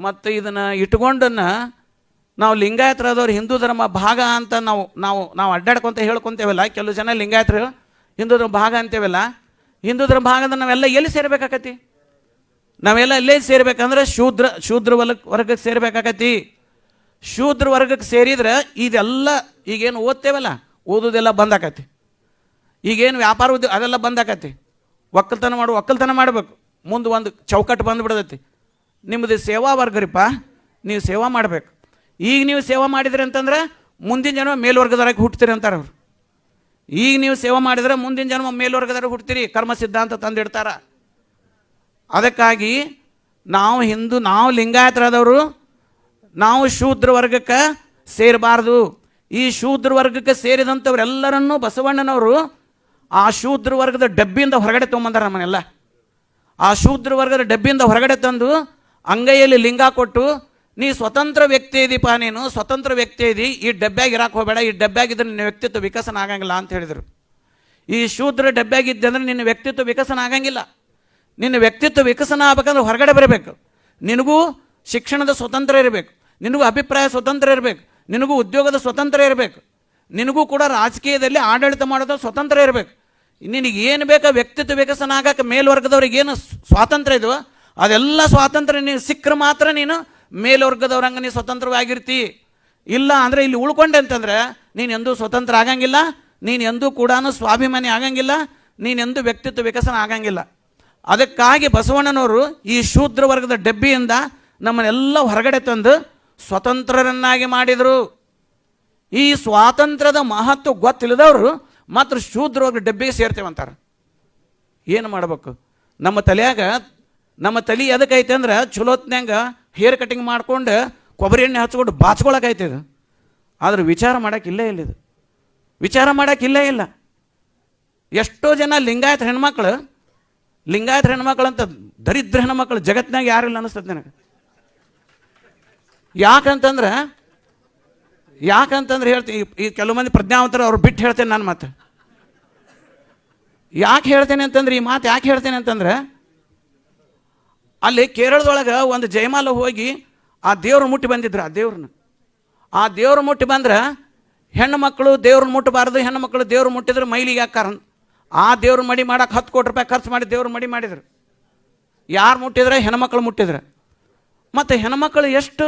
ಮತ್ತು ಇದನ್ನು ಇಟ್ಕೊಂಡನ್ನ ನಾವು ಲಿಂಗಾಯತರಾದವ್ರು ಹಿಂದೂ ಧರ್ಮ ಭಾಗ ಅಂತ ನಾವು ನಾವು ನಾವು ಅಡ್ಡಾಡ್ಕೊಂತ ಹೇಳ್ಕೊಂತೇವಲ್ಲ, ಕೆಲವು ಜನ ಲಿಂಗಾಯತರು ಹಿಂದೂ ಧರ್ಮ ಭಾಗ ಅಂತೇವಲ್ಲ, ಹಿಂದೂ ಧರ್ಮ ಭಾಗದ ನಾವೆಲ್ಲ ಎಲ್ಲಿ ಸೇರ್ಬೇಕಾಕತಿ? ನಾವೆಲ್ಲ ಎಲ್ಲೇ ಸೇರ್ಬೇಕಂದ್ರೆ ಶೂದ್ರ ಶೂದ್ರ ವಲ, ವರ್ಗಕ್ಕೆ ಸೇರ್ಬೇಕಾಕತಿ. ಶೂದ್ರ ವರ್ಗಕ್ಕೆ ಸೇರಿದ್ರೆ ಇದೆಲ್ಲ ಈಗೇನು ಓದ್ತೇವಲ್ಲ, ಓದೋದೆಲ್ಲ ಬಂದಾಕತಿ. ಈಗೇನು ವ್ಯಾಪಾರ ಉದ್ಯೋಗ ಅದೆಲ್ಲ ಬಂದಾಕತಿ. ಒಕ್ಕಲ್ತನ ಮಾಡು, ಒಕ್ಕಲ್ತನ ಮಾಡಬೇಕು. ಮುಂದೆ ಒಂದು ಚೌಕಟ್ಟು ಬಂದುಬಿಡ್ತೈತಿ. ನಿಮ್ಮದು ಸೇವಾ ವರ್ಗರಿಪ್ಪ, ನೀವು ಸೇವಾ ಮಾಡಬೇಕು. ಈಗ ನೀವು ಸೇವಾ ಮಾಡಿದ್ರಿ ಅಂತಂದ್ರೆ ಮುಂದಿನ ಜನ್ಮ ಮೇಲ್ವರ್ಗದವರಾಗಿ ಹುಟ್ತೀರಿ ಅಂತಾರೆ ಅವರು. ಈಗ ನೀವು ಸೇವಾ ಮಾಡಿದ್ರೆ ಮುಂದಿನ ಜನ್ಮ ಮೇಲ್ವರ್ಗದವ್ರಿಗೆ ಹುಟ್ತೀರಿ, ಕರ್ಮ ಸಿದ್ಧಾಂತ ತಂದಿಡ್ತಾರ. ಅದಕ್ಕಾಗಿ ನಾವು ಹಿಂದೂ, ನಾವು ಲಿಂಗಾಯತರಾದವರು, ನಾವು ಶೂದ್ರ ವರ್ಗಕ್ಕೆ ಸೇರಬಾರ್ದು. ಈ ಶೂದ್ರ ವರ್ಗಕ್ಕೆ ಸೇರಿದಂಥವ್ರೆಲ್ಲರನ್ನೂ ಬಸವಣ್ಣನವರು ಆ ಶೂದ್ರ ವರ್ಗದ ಡಬ್ಬಿಯಿಂದ ಹೊರಗಡೆ ತೊಗೊಂಬಂದಾರ ನಮ್ಮನೆಲ್ಲ ಆ ಶೂದ್ರ ವರ್ಗದ ಡಬ್ಬಿಯಿಂದ ಹೊರಗಡೆ ತಂದು ಅಂಗೈಯಲ್ಲಿ ಲಿಂಗ ಕೊಟ್ಟು, ನೀ ಸ್ವತಂತ್ರ ವ್ಯಕ್ತಿ ಇದೀಪ ನೀನು, ಸ್ವತಂತ್ರ ವ್ಯಕ್ತಿ ಇದಿ, ಈ ಡಬ್ಬ್ಯಾಗ ಇರಾಕ್ ಹೋಗಬೇಡ, ಈ ಡಬ್ಬ್ಯಾಗಿದ್ರೆ ನಿನ್ನ ವ್ಯಕ್ತಿತ್ವ ವಿಕಸನ ಆಗಂಗಿಲ್ಲ ಅಂತ ಹೇಳಿದರು. ಈ ಶೂದ್ರ ಡಬ್ಬ್ಯಾಗಿದ್ದೆ ಅಂದರೆ ನಿನ್ನ ವ್ಯಕ್ತಿತ್ವ ವಿಕಸನ ಆಗಂಗಿಲ್ಲ. ನಿನ್ನ ವ್ಯಕ್ತಿತ್ವ ವಿಕಸನ ಆಗ್ಬೇಕಂದ್ರೆ ಹೊರಗಡೆ ಬರಬೇಕು. ನಿನಗೂ ಶಿಕ್ಷಣದ ಸ್ವತಂತ್ರ ಇರಬೇಕು. ನಿನಗೂ ಅಭಿಪ್ರಾಯ ಸ್ವತಂತ್ರ ಇರಬೇಕು. ನಿನಗೂ ಉದ್ಯೋಗದ ಸ್ವತಂತ್ರ ಇರಬೇಕು. ನಿನಗೂ ಕೂಡ ರಾಜಕೀಯದಲ್ಲಿ ಆಡಳಿತ ಮಾಡೋದು ಸ್ವತಂತ್ರ ಇರಬೇಕು. ನಿನಗೆ ಏನು ಬೇಕಾ ವ್ಯಕ್ತಿತ್ವ ವಿಕಸನ ಆಗಕ್ಕೆ ಮೇಲ್ವರ್ಗದವ್ರಿಗೆ ಏನು ಸ್ವಾತಂತ್ರ್ಯ ಇದೆಯೋ ಅದೆಲ್ಲ ಸ್ವಾತಂತ್ರ್ಯ ನೀನು, ಸಿಕ್ಕರೆ ಮಾತ್ರ ನೀನು ಮೇಲ್ವರ್ಗದವ್ರಂಗೆ ನೀನು ಸ್ವತಂತ್ರವಾಗಿರ್ತಿ. ಇಲ್ಲ ಅಂದರೆ ಇಲ್ಲಿ ಉಳ್ಕೊಂಡೆ ಅಂತಂದ್ರೆ, ನೀನು ಎಂದೂ ಸ್ವತಂತ್ರ ಆಗಂಗಿಲ್ಲ, ನೀನು ಎಂದೂ ಕೂಡ ಸ್ವಾಭಿಮಾನಿ ಆಗಂಗಿಲ್ಲ, ನೀನು ಎಂದೂ ವ್ಯಕ್ತಿತ್ವ ವಿಕಸನ ಆಗಂಗಿಲ್ಲ. ಅದಕ್ಕಾಗಿ ಬಸವಣ್ಣನವರು ಈ ಶೂದ್ರ ವರ್ಗದ ಡಬ್ಬಿಯಿಂದ ನಮ್ಮನ್ನೆಲ್ಲ ಹೊರಗಡೆ ತಂದು ಸ್ವತಂತ್ರರನ್ನಾಗಿ ಮಾಡಿದರು. ಈ ಸ್ವಾತಂತ್ರ್ಯದ ಮಹತ್ವ ಗೊತ್ತಿಲ್ಲದವರು ಮಾತ್ರ ಶೂದ್ರ ವರ್ಗ ಡಬ್ಬಿಗೆ ಸೇರ್ತೇವಂತಾರೆ. ಏನು ಮಾಡಬೇಕು? ನಮ್ಮ ತಲೆಯಾಗ ನಮ್ಮ ತಲೆ ಎದಕ್ಕೈತೆ ಅಂದ್ರೆ ಚಲೋತ್ನ್ಯಾಂಗ ಹೇರ್ ಕಟಿಂಗ್ ಮಾಡ್ಕೊಂಡು ಕೊಬ್ಬರಿ ಎಣ್ಣೆ ಹಚ್ಕೊಂಡು ಬಾಚ್ಕೊಳಕೈತೆ ಇದು. ಆದ್ರೆ ವಿಚಾರ ಮಾಡೋಕ್ಕಿಲ್ಲ ಇಲ್ಲ ಇದು. ವಿಚಾರ ಮಾಡೋಕ್ಕಿಲ್ಲ ಇಲ್ಲ ಎಷ್ಟೋ ಜನ ಲಿಂಗಾಯತ ಹೆಣ್ಮಕ್ಳು ಲಿಂಗಾಯತ ಹೆಣ್ಮಕ್ಳು ಅಂತ ದರಿದ್ರ ಹೆಣ್ಮಕ್ಳು ಜಗತ್ನಾಗ ಯಾರಿಲ್ಲ ಅನಿಸ್ತದೆ ನನಗೆ? ಯಾಕಂತಂದ್ರೆ ಯಾಕಂತಂದ್ರೆ ಹೇಳ್ತೀನಿ ಈ- ಕೆಲವು ಮಂದಿ ಪ್ರಜ್ಞಾವಂತರು ಅವ್ರು ಬಿಟ್ಟು ಹೇಳ್ತೇನೆ ನಾನು ಮತ್ತೆ. ಯಾಕೆ ಹೇಳ್ತೇನೆ ಅಂತಂದ್ರೆ, ಈ ಮಾತು ಯಾಕೆ ಹೇಳ್ತೇನೆ ಅಂತಂದ್ರೆ ಅಲ್ಲಿ ಕೇರಳದೊಳಗೆ ಒಂದು ಜಯಮಾಲ ಹೋಗಿ ಆ ದೇವ್ರ ಮುಟ್ಟಿ ಬಂದಿದ್ರು, ಆ ದೇವ್ರನ್ನ. ಆ ದೇವ್ರ ಮುಟ್ಟಿ ಬಂದ್ರೆ ಹೆಣ್ಣು ಮಕ್ಕಳು ದೇವ್ರನ್ನ ಮುಟ್ಟಬಾರ್ದು, ಹೆಣ್ಣು ಮಕ್ಕಳು ದೇವ್ರ ಮುಟ್ಟಿದ್ರೆ ಮೈಲಿಗೆ ಹಾಕಾರ ಆ ದೇವ್ರ ಮಡಿ ಮಾಡಕ್ಕೆ ಹತ್ತು ಕೋಟಿ ರೂಪಾಯಿ ಖರ್ಚು ಮಾಡಿ ದೇವ್ರ ಮಡಿ ಮಾಡಿದ್ರು. ಯಾರು ಮುಟ್ಟಿದ್ರೆ? ಹೆಣ್ಮಕ್ಳು ಮುಟ್ಟಿದ್ರೆ. ಮತ್ತು ಹೆಣ್ಮಕ್ಳು ಎಷ್ಟು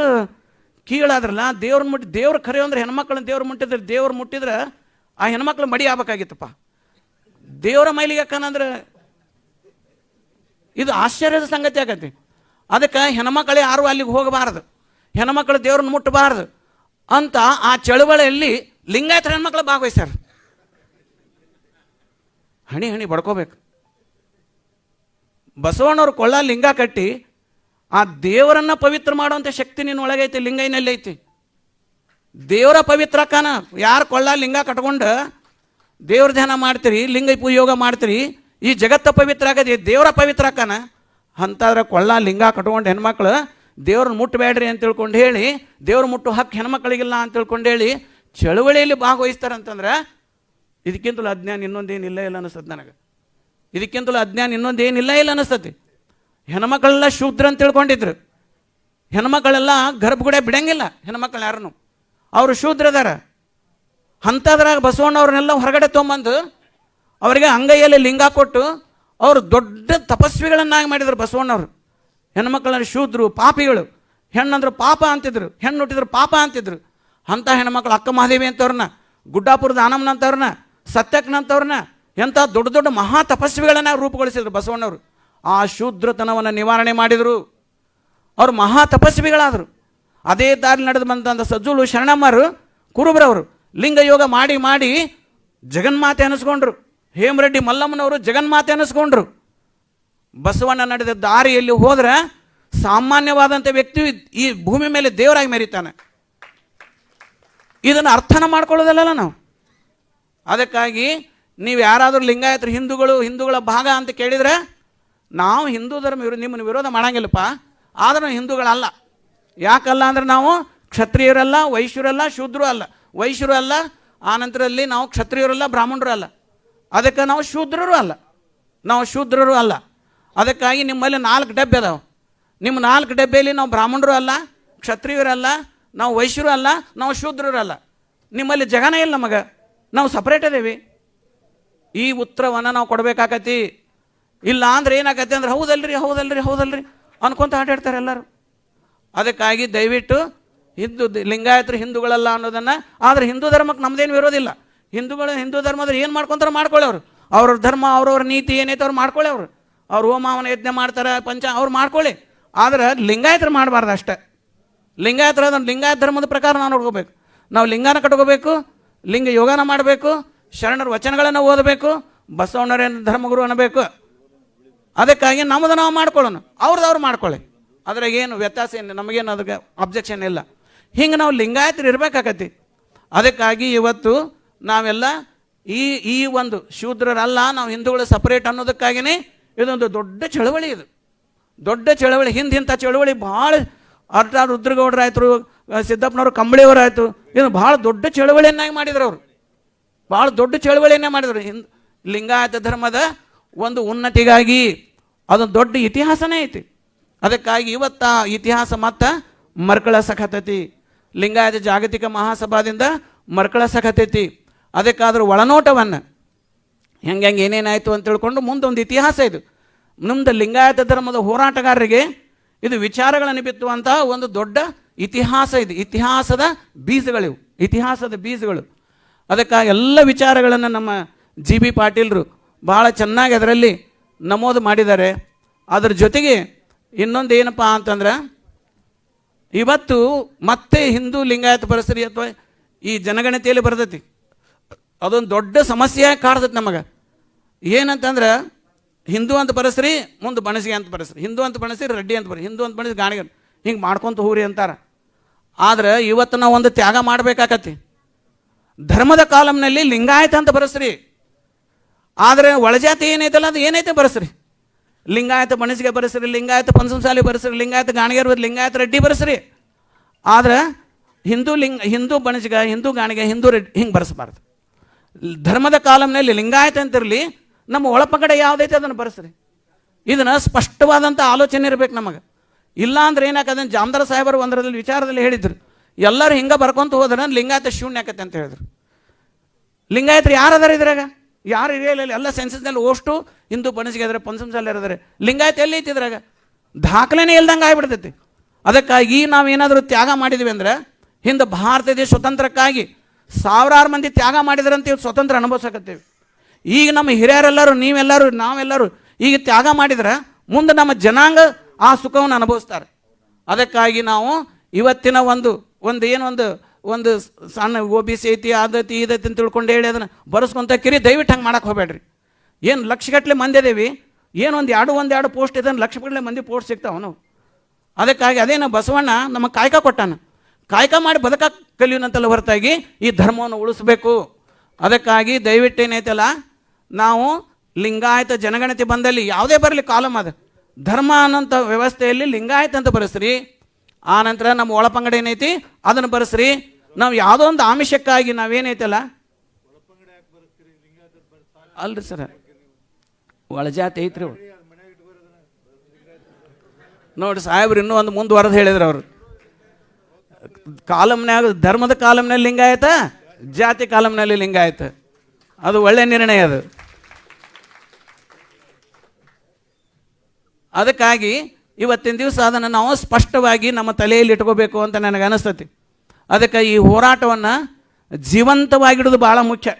ಕೀಳಾದ್ರಲ್ಲ ದೇವ್ರನ್ನ ಮುಟ್ಟಿ, ದೇವ್ರ ಕರೆಯೋ ಅಂದ್ರೆ ಹೆಣ್ಮಕ್ಳನ್ನ ದೇವ್ರು ಮುಟ್ಟಿದ್ರೆ ದೇವ್ರು ಮುಟ್ಟಿದ್ರೆ ಆ ಹೆಣ್ಮಕ್ಳು ಮಡಿ ಆಗ್ಬೇಕಾಗಿತ್ತಪ್ಪ. ದೇವರ ಮೈಲಿಗೆ ಯಾಕಂದ್ರೆ ಇದು ಆಶ್ಚರ್ಯದ ಸಂಗತಿ ಆಗತ್ತೆ. ಅದಕ್ಕೆ ಹೆಣ್ಮಕ್ಳು ಯಾರು ಅಲ್ಲಿಗೆ ಹೋಗಬಾರದು. ಹೆಣ್ಮಕ್ಳು ದೇವ್ರನ್ನ ಮುಟ್ಟಬಾರದು. ಅಂತ ಆ ಚಳುವಳಿಯಲ್ಲಿ ಲಿಂಗಾಯತ ಹೆಣ್ಮಕ್ಳು ಭಾಗವಹಿಸ್ಯಾರ. ಹಣಿ ಹಣಿ ಬಡ್ಕೋಬೇಕು. ಬಸವಣ್ಣವ್ರು ಕೊಳ್ಳ ಲಿಂಗ ಕಟ್ಟಿ ಆ ದೇವರನ್ನ ಪವಿತ್ರ ಮಾಡುವಂಥ ಶಕ್ತಿ ನಿನ್ನ ಒಳಗೈತಿ ಲಿಂಗೈನಲ್ಲಿ ಐತಿ. ದೇವರ ಪವಿತ್ರ ಕಾನ ಯಾರು ಕೊಳ್ಳ ಲಿಂಗ ಕಟ್ಕೊಂಡು ದೇವ್ರ ಧ್ಯಾನ ಮಾಡ್ತೀರಿ, ಲಿಂಗ ಯೋಗ ಮಾಡ್ತೀರಿ ಈ ಜಗತ್ತ ಪವಿತ್ರ ಆಗದೆ ದೇವರ ಪವಿತ್ರ ಅಕ್ಕನ ಅಂತಾದ್ರೆ ಕೊಳ್ಳ, ಲಿಂಗ ಕಟ್ಕೊಂಡು ಹೆಣ್ಮಕ್ಳು ದೇವ್ರನ್ನ ಮುಟ್ಟಬೇಡ್ರಿ ಅಂತ ತಿಳ್ಕೊಂಡು ಹೇಳಿ, ದೇವ್ರ ಮುಟ್ಟು ಹಕ್ಕು ಹೆಣ್ಮಕ್ಳಿಗಿಲ್ಲ ಅಂತ ತಿಳ್ಕೊಂಡು ಹೇಳಿ ಚಳುವಳಿಯಲ್ಲಿ ಭಾಗವಹಿಸ್ತಾರಂತಂದ್ರೆ ಇದಕ್ಕಿಂತಲೂ ಅಜ್ಞಾನ ಇನ್ನೊಂದೇನಿಲ್ಲ ಇಲ್ಲ ಅನಿಸ್ತದೆ ನನಗೆ. ಇದಕ್ಕಿಂತಲೂ ಅಜ್ಞಾನ ಇನ್ನೊಂದೇನಿಲ್ಲ ಇಲ್ಲ ಅನಿಸ್ತತಿ ಹೆಣ್ಮಕ್ಳೆಲ್ಲ ಶೂದ್ರ ಅಂತ ತಿಳ್ಕೊಂಡಿದ್ರು. ಹೆಣ್ಮಕ್ಳೆಲ್ಲ ಗರ್ಭಗುಡೆ ಬಿಡಂಗಿಲ್ಲ ಹೆಣ್ಮಕ್ಳು ಯಾರನ್ನು. ಅವರು ಶೂದ್ರದಾರ. ಅಂಥದ್ರಾಗ ಬಸವಣ್ಣವ್ರನ್ನೆಲ್ಲ ಹೊರಗಡೆ ತೊಗೊಂಬಂದು ಅವರಿಗೆ ಅಂಗೈಯಲ್ಲಿ ಲಿಂಗ ಕೊಟ್ಟು ಅವರು ದೊಡ್ಡ ತಪಸ್ವಿಗಳನ್ನಾಗಿ ಮಾಡಿದರು ಬಸವಣ್ಣವರು. ಹೆಣ್ಮಕ್ಳನ್ನ ಶೂದ್ರು, ಪಾಪಿಗಳು. ಹೆಣ್ಣಂದ್ರೆ ಪಾಪ ಅಂತಿದ್ರು ಹೆಣ್ಣು ಹುಟ್ಟಿದ್ರು ಪಾಪ ಅಂತಿದ್ರು. ಅಂಥ ಹೆಣ್ಮಕ್ಳು ಅಕ್ಕ ಮಹಾದೇವಿ ಅಂತವ್ರನ್ನ ಗುಡ್ಡಾಪುರದ ಅನಮ್ಮನಂತವ್ರನ ಸತ್ಯಕ್ನ ಅಂತವ್ರನ್ನ ಎಂಥ ದೊಡ್ಡ ದೊಡ್ಡ ಮಹಾ ತಪಸ್ವಿಗಳನ್ನ ರೂಪುಗೊಳಿಸಿದ್ರು ಬಸವಣ್ಣವರು. ಆ ಶೂದ್ರತನವನ್ನು ನಿವಾರಣೆ ಮಾಡಿದರು. ಅವರು ಮಹಾ ತಪಸ್ವಿಗಳಾದರು. ಅದೇ ದಾರಿ ನಡೆದು ಬಂದಂಥ ಸಜ್ಜುಳು ಶರಣಮ್ಮರು, ಕುರುಬ್ರವರು ಲಿಂಗ ಯೋಗ ಮಾಡಿ ಮಾಡಿ ಜಗನ್ಮಾತೆ ಅನಿಸ್ಕೊಂಡ್ರು. ಹೇಮರೆಡ್ಡಿ ಮಲ್ಲಮ್ಮನವರು ಜಗನ್ಮಾತೆ ಅನ್ನಿಸ್ಕೊಂಡ್ರು. ಬಸವಣ್ಣ ನಡೆದ ದಾರಿಯಲ್ಲಿ ಹೋದ್ರೆ ಸಾಮಾನ್ಯವಾದಂಥ ವ್ಯಕ್ತಿ ಈ ಭೂಮಿ ಮೇಲೆ ದೇವರಾಗಿ ಮೆರೀತಾನೆ. ಇದನ್ನು ಅರ್ಥನ ಮಾಡ್ಕೊಳ್ಳೋದಲ್ಲ ನಾವು. ಅದಕ್ಕಾಗಿ ನೀವು ಯಾರಾದರೂ ಲಿಂಗಾಯತರು ಹಿಂದೂಗಳು, ಹಿಂದೂಗಳ ಭಾಗ ಅಂತ ಕೇಳಿದರೆ ನಾವು ಹಿಂದೂ ಧರ್ಮ ವಿರೋ ನಿಮ್ಮನ್ನು ವಿರೋಧ ಮಾಡಂಗಿಲ್ಲಪ್ಪ. ಆದರೂ ಹಿಂದೂಗಳಲ್ಲ. ಯಾಕಲ್ಲ ಅಂದ್ರೆ ನಾವು ಕ್ಷತ್ರಿಯರಲ್ಲ, ವೈಶ್ಯರಲ್ಲ, ಶೂದ್ರೂ ಅಲ್ಲ. ವೈಶ್ಯರು ಅಲ್ಲ ಆನಂತರಲ್ಲಿ ನಾವು ಕ್ಷತ್ರಿಯರಲ್ಲ, ಬ್ರಾಹ್ಮಣರು ಅಲ್ಲ. ಅದಕ್ಕೆ ನಾವು ಶೂದ್ರರು ಅಲ್ಲ. ನಾವು ಶೂದ್ರರು ಅಲ್ಲ. ಅದಕ್ಕಾಗಿ ನಿಮ್ಮಲ್ಲಿ ನಾಲ್ಕು ಡಬ್ಬೆ ಅದಾವೆ. ನಿಮ್ಮ ನಾಲ್ಕು ಡಬ್ಬೆಯಲ್ಲಿ ನಾವು ಬ್ರಾಹ್ಮಣರು ಅಲ್ಲ, ಕ್ಷತ್ರಿಯರಲ್ಲ, ನಾವು ವೈಶ್ಯರು ಅಲ್ಲ, ನಾವು ಶೂದ್ರರು ಅಲ್ಲ. ನಿಮ್ಮಲ್ಲಿ ಜಗನೇ ಇಲ್ಲ ನಮಗೆ ನಾವು ಸಪ್ರೇಟ್ ಅದೇವಿ. ಈ ಉತ್ತರವನ್ನು ನಾವು ಕೊಡಬೇಕಾಕತಿ. ಇಲ್ಲ ಅಂದ್ರೆ ಏನಾಗತ್ತೆ ಅಂದ್ರೆ ಹೌದಲ್ರಿ ಹೌದಲ್ರಿ ಹೌದಲ್ರಿ ಅನ್ಕೊಂತ ಆಟಾಡ್ತಾರೆ ಎಲ್ಲರೂ. ಅದಕ್ಕಾಗಿ ದಯವಿಟ್ಟು ಹಿಂದೂ ಲಿಂಗಾಯತರು ಹಿಂದೂಗಳಲ್ಲ ಅನ್ನೋದನ್ನು, ಆದರೆ ಹಿಂದೂ ಧರ್ಮಕ್ಕೆ ನಮ್ದೇನು ವಿರೋಧಿಲ್ಲ ಹಿಂದೂಗಳು ಹಿಂದೂ ಧರ್ಮದವ್ರು ಏನು ಮಾಡ್ಕೊಂತಾರೆ ಮಾಡ್ಕೊಳ್ಳಿ ಅವರು ಧರ್ಮ, ಅವ್ರವ್ರ ನೀತಿ ಏನೈತೆ ಅವ್ರು ಮಾಡ್ಕೊಳ್ಳಿ ಅವರು ಅವ್ರು ಹೋಮಾವನ ಯಜ್ಞ ಮಾಡ್ತಾರೆ, ಪಂಚ, ಅವ್ರು ಮಾಡ್ಕೊಳ್ಳಿ. ಆದ್ರೆ ಲಿಂಗಾಯತರು ಮಾಡಬಾರ್ದು ಅಷ್ಟೇ. ಲಿಂಗಾಯತರ ಅದನ್ನು ಲಿಂಗಾಯತ ಧರ್ಮದ ಪ್ರಕಾರ ನಾವು ನೋಡ್ಕೋಬೇಕು. ನಾವು ಲಿಂಗಾನ ಕಟ್ಕೋಬೇಕು, ಲಿಂಗ ಯೋಗನ ಮಾಡಬೇಕು, ಶರಣರ ವಚನಗಳನ್ನು ಓದಬೇಕು ಬಸವಣ್ಣರೇನು ಧರ್ಮಗುರು ಅನ್ನಬೇಕು. ಅದಕ್ಕಾಗಿ ನಮ್ಮದು ನಾವು ಮಾಡ್ಕೊಳ್ಳೋಣ. ಅವ್ರದ್ದು ಅವ್ರು ಮಾಡ್ಕೊಳ್ಳಿ. ಅದ್ರಾಗೇನು ವ್ಯತ್ಯಾಸ ಏನು, ನಮಗೇನು ಅದಕ್ಕೆ ಅಬ್ಜೆಕ್ಷನ್ ಇಲ್ಲ. ಹಿಂಗೆ ನಾವು ಲಿಂಗಾಯತರು ಇರಬೇಕಾಗತ್ತಿ ಅದಕ್ಕಾಗಿ ಇವತ್ತು ನಾವೆಲ್ಲ ಈ ಈ ಒಂದು ಶೂದ್ರರಲ್ಲ, ನಾವು ಹಿಂದೂಗಳು ಸಪರೇಟ್ ಅನ್ನೋದಕ್ಕಾಗಿಯೇ ಇದೊಂದು ದೊಡ್ಡ ಚಳವಳಿ ಇದು. ದೊಡ್ಡ ಚಳವಳಿ, ಹಿಂದೆ ಇಂಥ ಚಳವಳಿ ಭಾಳ ಅರ್ಥ ರುದ್ರಗೌಡರಾಯ್ತು ಸಿದ್ದಪ್ಪನವರು ಕಂಬಳಿಯವರಾಯ್ತು ಇದು ಭಾಳ ದೊಡ್ಡ ಚಳವಳಿಯನ್ನಾಗಿ ಮಾಡಿದ್ರು ಅವರು. ಭಾಳ ದೊಡ್ಡ ಚಳವಳಿಯನ್ನೇ ಮಾಡಿದರು. ಹಿಂದ್, ಲಿಂಗಾಯತ ಧರ್ಮದ ಒಂದು ಉನ್ನತಿಗಾಗಿ ಅದೊಂದು ದೊಡ್ಡ ಇತಿಹಾಸನೇ ಐತಿ. ಅದಕ್ಕಾಗಿ ಇವತ್ತ ಇತಿಹಾಸ ಮತ್ತು ಮರ್ಕಳ ಸಖತತಿ ಲಿಂಗಾಯತ ಜಾಗತಿಕ ಮಹಾಸಭಾದಿಂದ ಮರ್ಕಳ ಸಖತೈತಿ ಅದಕ್ಕಾದ್ರೂ ಒಳನೋಟವನ್ನು. ಹೆಂಗೆ ಹೆಂಗೆ ಏನೇನಾಯಿತು ಅಂತ ತಿಳ್ಕೊಂಡು ಮುಂದೊಂದು ಇತಿಹಾಸ ಇದು. ನಮ್ದು ಲಿಂಗಾಯತ ಧರ್ಮದ ಹೋರಾಟಗಾರರಿಗೆ ಇದು ವಿಚಾರಗಳನ್ನು ಬಿತ್ತುವಂತಹ ಒಂದು ದೊಡ್ಡ ಇತಿಹಾಸ ಇದು. ಇತಿಹಾಸದ ಬೀಜಗಳಿವು. ಇತಿಹಾಸದ ಬೀಜಗಳು. ಅದಕ್ಕಾಗಿ ಎಲ್ಲ ವಿಚಾರಗಳನ್ನು ನಮ್ಮ ಜಿ ಬಿ ಪಾಟೀಲರು ಭಾಳ ಚೆನ್ನಾಗಿ ಅದರಲ್ಲಿ ನಮೂದು ಮಾಡಿದ್ದಾರೆ. ಅದರ ಜೊತೆಗೆ ಇನ್ನೊಂದು ಏನಪ್ಪ ಅಂತಂದ್ರೆ, ಇವತ್ತು ಮತ್ತೆ ಹಿಂದೂ ಲಿಂಗಾಯತ ಪರಿಸರಿ ಅಥವಾ ಈ ಜನಗಣತಿಯಲ್ಲಿ ಬರ್ತೈತಿ. ಅದೊಂದು ದೊಡ್ಡ ಸಮಸ್ಯೆ ಕಾಡ್ತೈತೆ ನಮಗೆ. ಏನಂತಂದ್ರೆ, ಹಿಂದೂ ಅಂತ ಬರೆಸ್ರಿ, ಮುಂದೆ ಬಣಸಿಗೆ ಅಂತ ಬರೆಸ್ರಿ. ಹಿಂದೂ ಅಂತ ಬಣಸ್ರಿ ರೆಡ್ಡಿ ಅಂತ ಬರ್ರಿ ಹಿಂದೂ ಅಂತ ಬಣಸಿ ಗಾಣಿಗೆ ಹಿಂಗೆ ಮಾಡ್ಕೊಂತ ಹೋಗ್ರಿ ಅಂತಾರೆ. ಆದ್ರೆ ಇವತ್ತು ನಾವು ಒಂದು ತ್ಯಾಗ ಮಾಡಬೇಕಾಕತಿ ಧರ್ಮದ ಕಾಲಂನಲ್ಲಿ ಲಿಂಗಾಯತ ಅಂತ ಬರಸ್ರಿ. ಆದರೆ ಒಳಜಾತಿ ಏನೈತಲ್ಲ ಅದು ಏನೈತೆ ಬರೆಸ್ರಿ. ಲಿಂಗಾಯತ ಬಣಸಿಗೆ ಬರೆಸ್ರಿ, ಲಿಂಗಾಯತ ಪಂಚಮಸಾಲಿ ಬರೆಸ್ರಿ, ಲಿಂಗಾಯತ ಗಾಣಿಗರ್ ಲಿಂಗಾಯತ ರೆಡ್ಡಿ ಬರೆಸ್ರಿ. ಆದ್ರೆ ಹಿಂದೂ ಲಿಂಗ, ಹಿಂದೂ ಬಣಸಿಗ ಹಿಂದೂ ಗಾಣಿಗೆ, ಹಿಂದೂ ರೆಡ್ಡಿ ಹಿಂಗೆ ಬರೆಸಬಾರ್ದು. ಧರ್ಮದ ಕಾಲಂನಲ್ಲಿ ಲಿಂಗಾಯತ ಅಂತಿರಲಿ, ನಮ್ಮ ಒಳಪಗಡೆ ಯಾವುದೈತೆ ಅದನ್ನು ಬರೆಸ್ರಿ. ಇದನ್ನು ಸ್ಪಷ್ಟವಾದಂಥ ಆಲೋಚನೆ ಇರಬೇಕು ನಮಗೆ. ಇಲ್ಲ ಅಂದ್ರೆ ಅದನ್ನು ಜಾಮದಾರ ಸಾಹೇಬರು ಒಂದರದಲ್ಲಿ ವಿಚಾರದಲ್ಲಿ ಹೇಳಿದ್ರು, ಎಲ್ಲರೂ ಹಿಂಗೆ ಬರ್ಕೊಂತ ಹೋದ್ರೆ ಲಿಂಗಾಯತ ಶೂನ್ಯ ಆಕತ್ತೆ ಅಂತ ಹೇಳಿದ್ರು. ಲಿಂಗಾಯತರು ಯಾರು ಅದಾರ ಇದ್ರಾಗ? ಯಾರು ಇರಲಿಲ್ಲ ಎಲ್ಲ ಸೆನ್ಸಸ್ನಲ್ಲಿ ಓಷ್ಟು ಹಿಂದೂ ಬಣಸಿಗೆ ಇದ್ರೆ ಪಂಚಮಸಾಲಿ ಇರೋದ್ರೆ ಲಿಂಗಾಯತ ಎಲ್ಲಿ ಇದ್ರಾಗ? ದಾಖಲೆನೇ ಇಲ್ದಂಗೆ ಆಗ್ಬಿಡ್ತೈತಿ. ಅದಕ್ಕಾಗಿ ನಾವೇನಾದರೂ ತ್ಯಾಗ ಮಾಡಿದ್ವಿ ಅಂದ್ರೆ ಹಿಂದೆ ಭಾರತ ದೇಶ ಸ್ವತಂತ್ರಕ್ಕಾಗಿ ಸಾವಿರಾರು ಮಂದಿ ತ್ಯಾಗ ಮಾಡಿದ್ರಂತ ಇವತ್ತು ಸ್ವತಂತ್ರ ಅನುಭವಿಸಕತ್ತೀವಿ. ಈಗ ನಮ್ಮ ಹಿರಿಯರೆಲ್ಲರೂ, ನೀವೆಲ್ಲರೂ, ನಾವೆಲ್ಲರೂ ಈಗ ತ್ಯಾಗ ಮಾಡಿದ್ರೆ ಮುಂದೆ ನಮ್ಮ ಜನಾಂಗ ಆ ಸುಖವನ್ನು ಅನುಭವಿಸ್ತಾರೆ. ಅದಕ್ಕಾಗಿ ನಾವು ಇವತ್ತಿನ ಒಂದು ಒಂದು ಏನು ಒಂದು ಒಂದು ಸಣ್ಣ ಓ ಬಿ ಸಿ ಐತಿ ಅದೈತಿ ಇದೈತಿ ಅಂತ ತಿಳ್ಕೊಂಡು ಹೇಳಿ ಅದನ್ನು ಬರೆಸ್ಕೊಂತ ಕಿರಿ ದಯವಿಟ್ಟು ಹಂಗೆ ಮಾಡಕ್ಕೆ ಹೋಗಬೇಡ್ರಿ. ಏನು ಲಕ್ಷಗಟ್ಟಲೆ ಮಂದಿ ಅದೇವಿ, ಏನು ಒಂದು ಎರಡು ಒಂದು ಎರಡು ಪೋಸ್ಟ್ ಇದನ್ನು ಲಕ್ಷಗಟ್ಟಲೆ ಮಂದಿ ಪೋಸ್ಟ್ ಸಿಗ್ತಾವೆ ಅದಕ್ಕಾಗಿ ಅದೇನು ಬಸವಣ್ಣ ನಮಗೆ ಕಾಯ್ಕ ಕೊಟ್ಟಾನ. ಕಾಯ್ಕ ಮಾಡಿ ಬದುಕ ಕಲಿಯೋನಂತಲ್ಲ ಹೊರತಾಗಿ ಈ ಧರ್ಮವನ್ನು ಉಳಿಸ್ಬೇಕು. ಅದಕ್ಕಾಗಿ ದಯವಿಟ್ಟು ಏನೈತಲ್ಲ, ನಾವು ಲಿಂಗಾಯತ ಜನಗಣತಿ ಬಂದಲ್ಲಿ ಯಾವುದೇ ಬರಲಿ ಕಾಲಮ್ ಅದು. ಧರ್ಮ ಅನ್ನೋಂಥ ವ್ಯವಸ್ಥೆಯಲ್ಲಿ ಲಿಂಗಾಯತ ಅಂತ ಬರೆಸ್ರಿ. ಆ ನಂತರ ನಮ್ಮ ಒಳಪಂಗಡ ಏನೈತಿ, ಅದನ್ನು ಬರೆಸ್ರಿ. ನಾವು ಯಾವುದೋ ಒಂದು ಆಮಿಷಕ್ಕಾಗಿ ನಾವೇನೈತಲ್ಲ? ಅಲ್ರಿ ಸರ್. ಒಳಜಾತಿ ಐತ್ರಿ ನೋಡಿ ಸಾಹೇಬ್ರು ಇನ್ನೂ ಒಂದು ಮುಂದುವರೆದು ಹೇಳಿದ್ರು ಅವರು. ಕಾಲಮ್ನ್ಯಾಗ, ಧರ್ಮದ ಕಾಲಮ್ನಲ್ಲಿ ಲಿಂಗಾಯತ ಜಾತಿ ಕಾಲಮ್ನಲ್ಲಿ ಲಿಂಗಾಯತ ಅದು ಒಳ್ಳೆ ನಿರ್ಣಯ ಅದು. ಅದಕ್ಕಾಗಿ ಇವತ್ತಿನ ದಿವಸ ಅದನ್ನು ನಾವು ಸ್ಪಷ್ಟವಾಗಿ ನಮ್ಮ ತಲೆಯಲ್ಲಿ ಇಟ್ಕೋಬೇಕು ಅಂತ ನನಗೆ ಅನಿಸ್ತತಿ. ಅದಕ್ಕೆ ಈ ಹೋರಾಟವನ್ನು ಜೀವಂತವಾಗಿಡೋದು ಭಾಳ ಮುಖ್ಯ.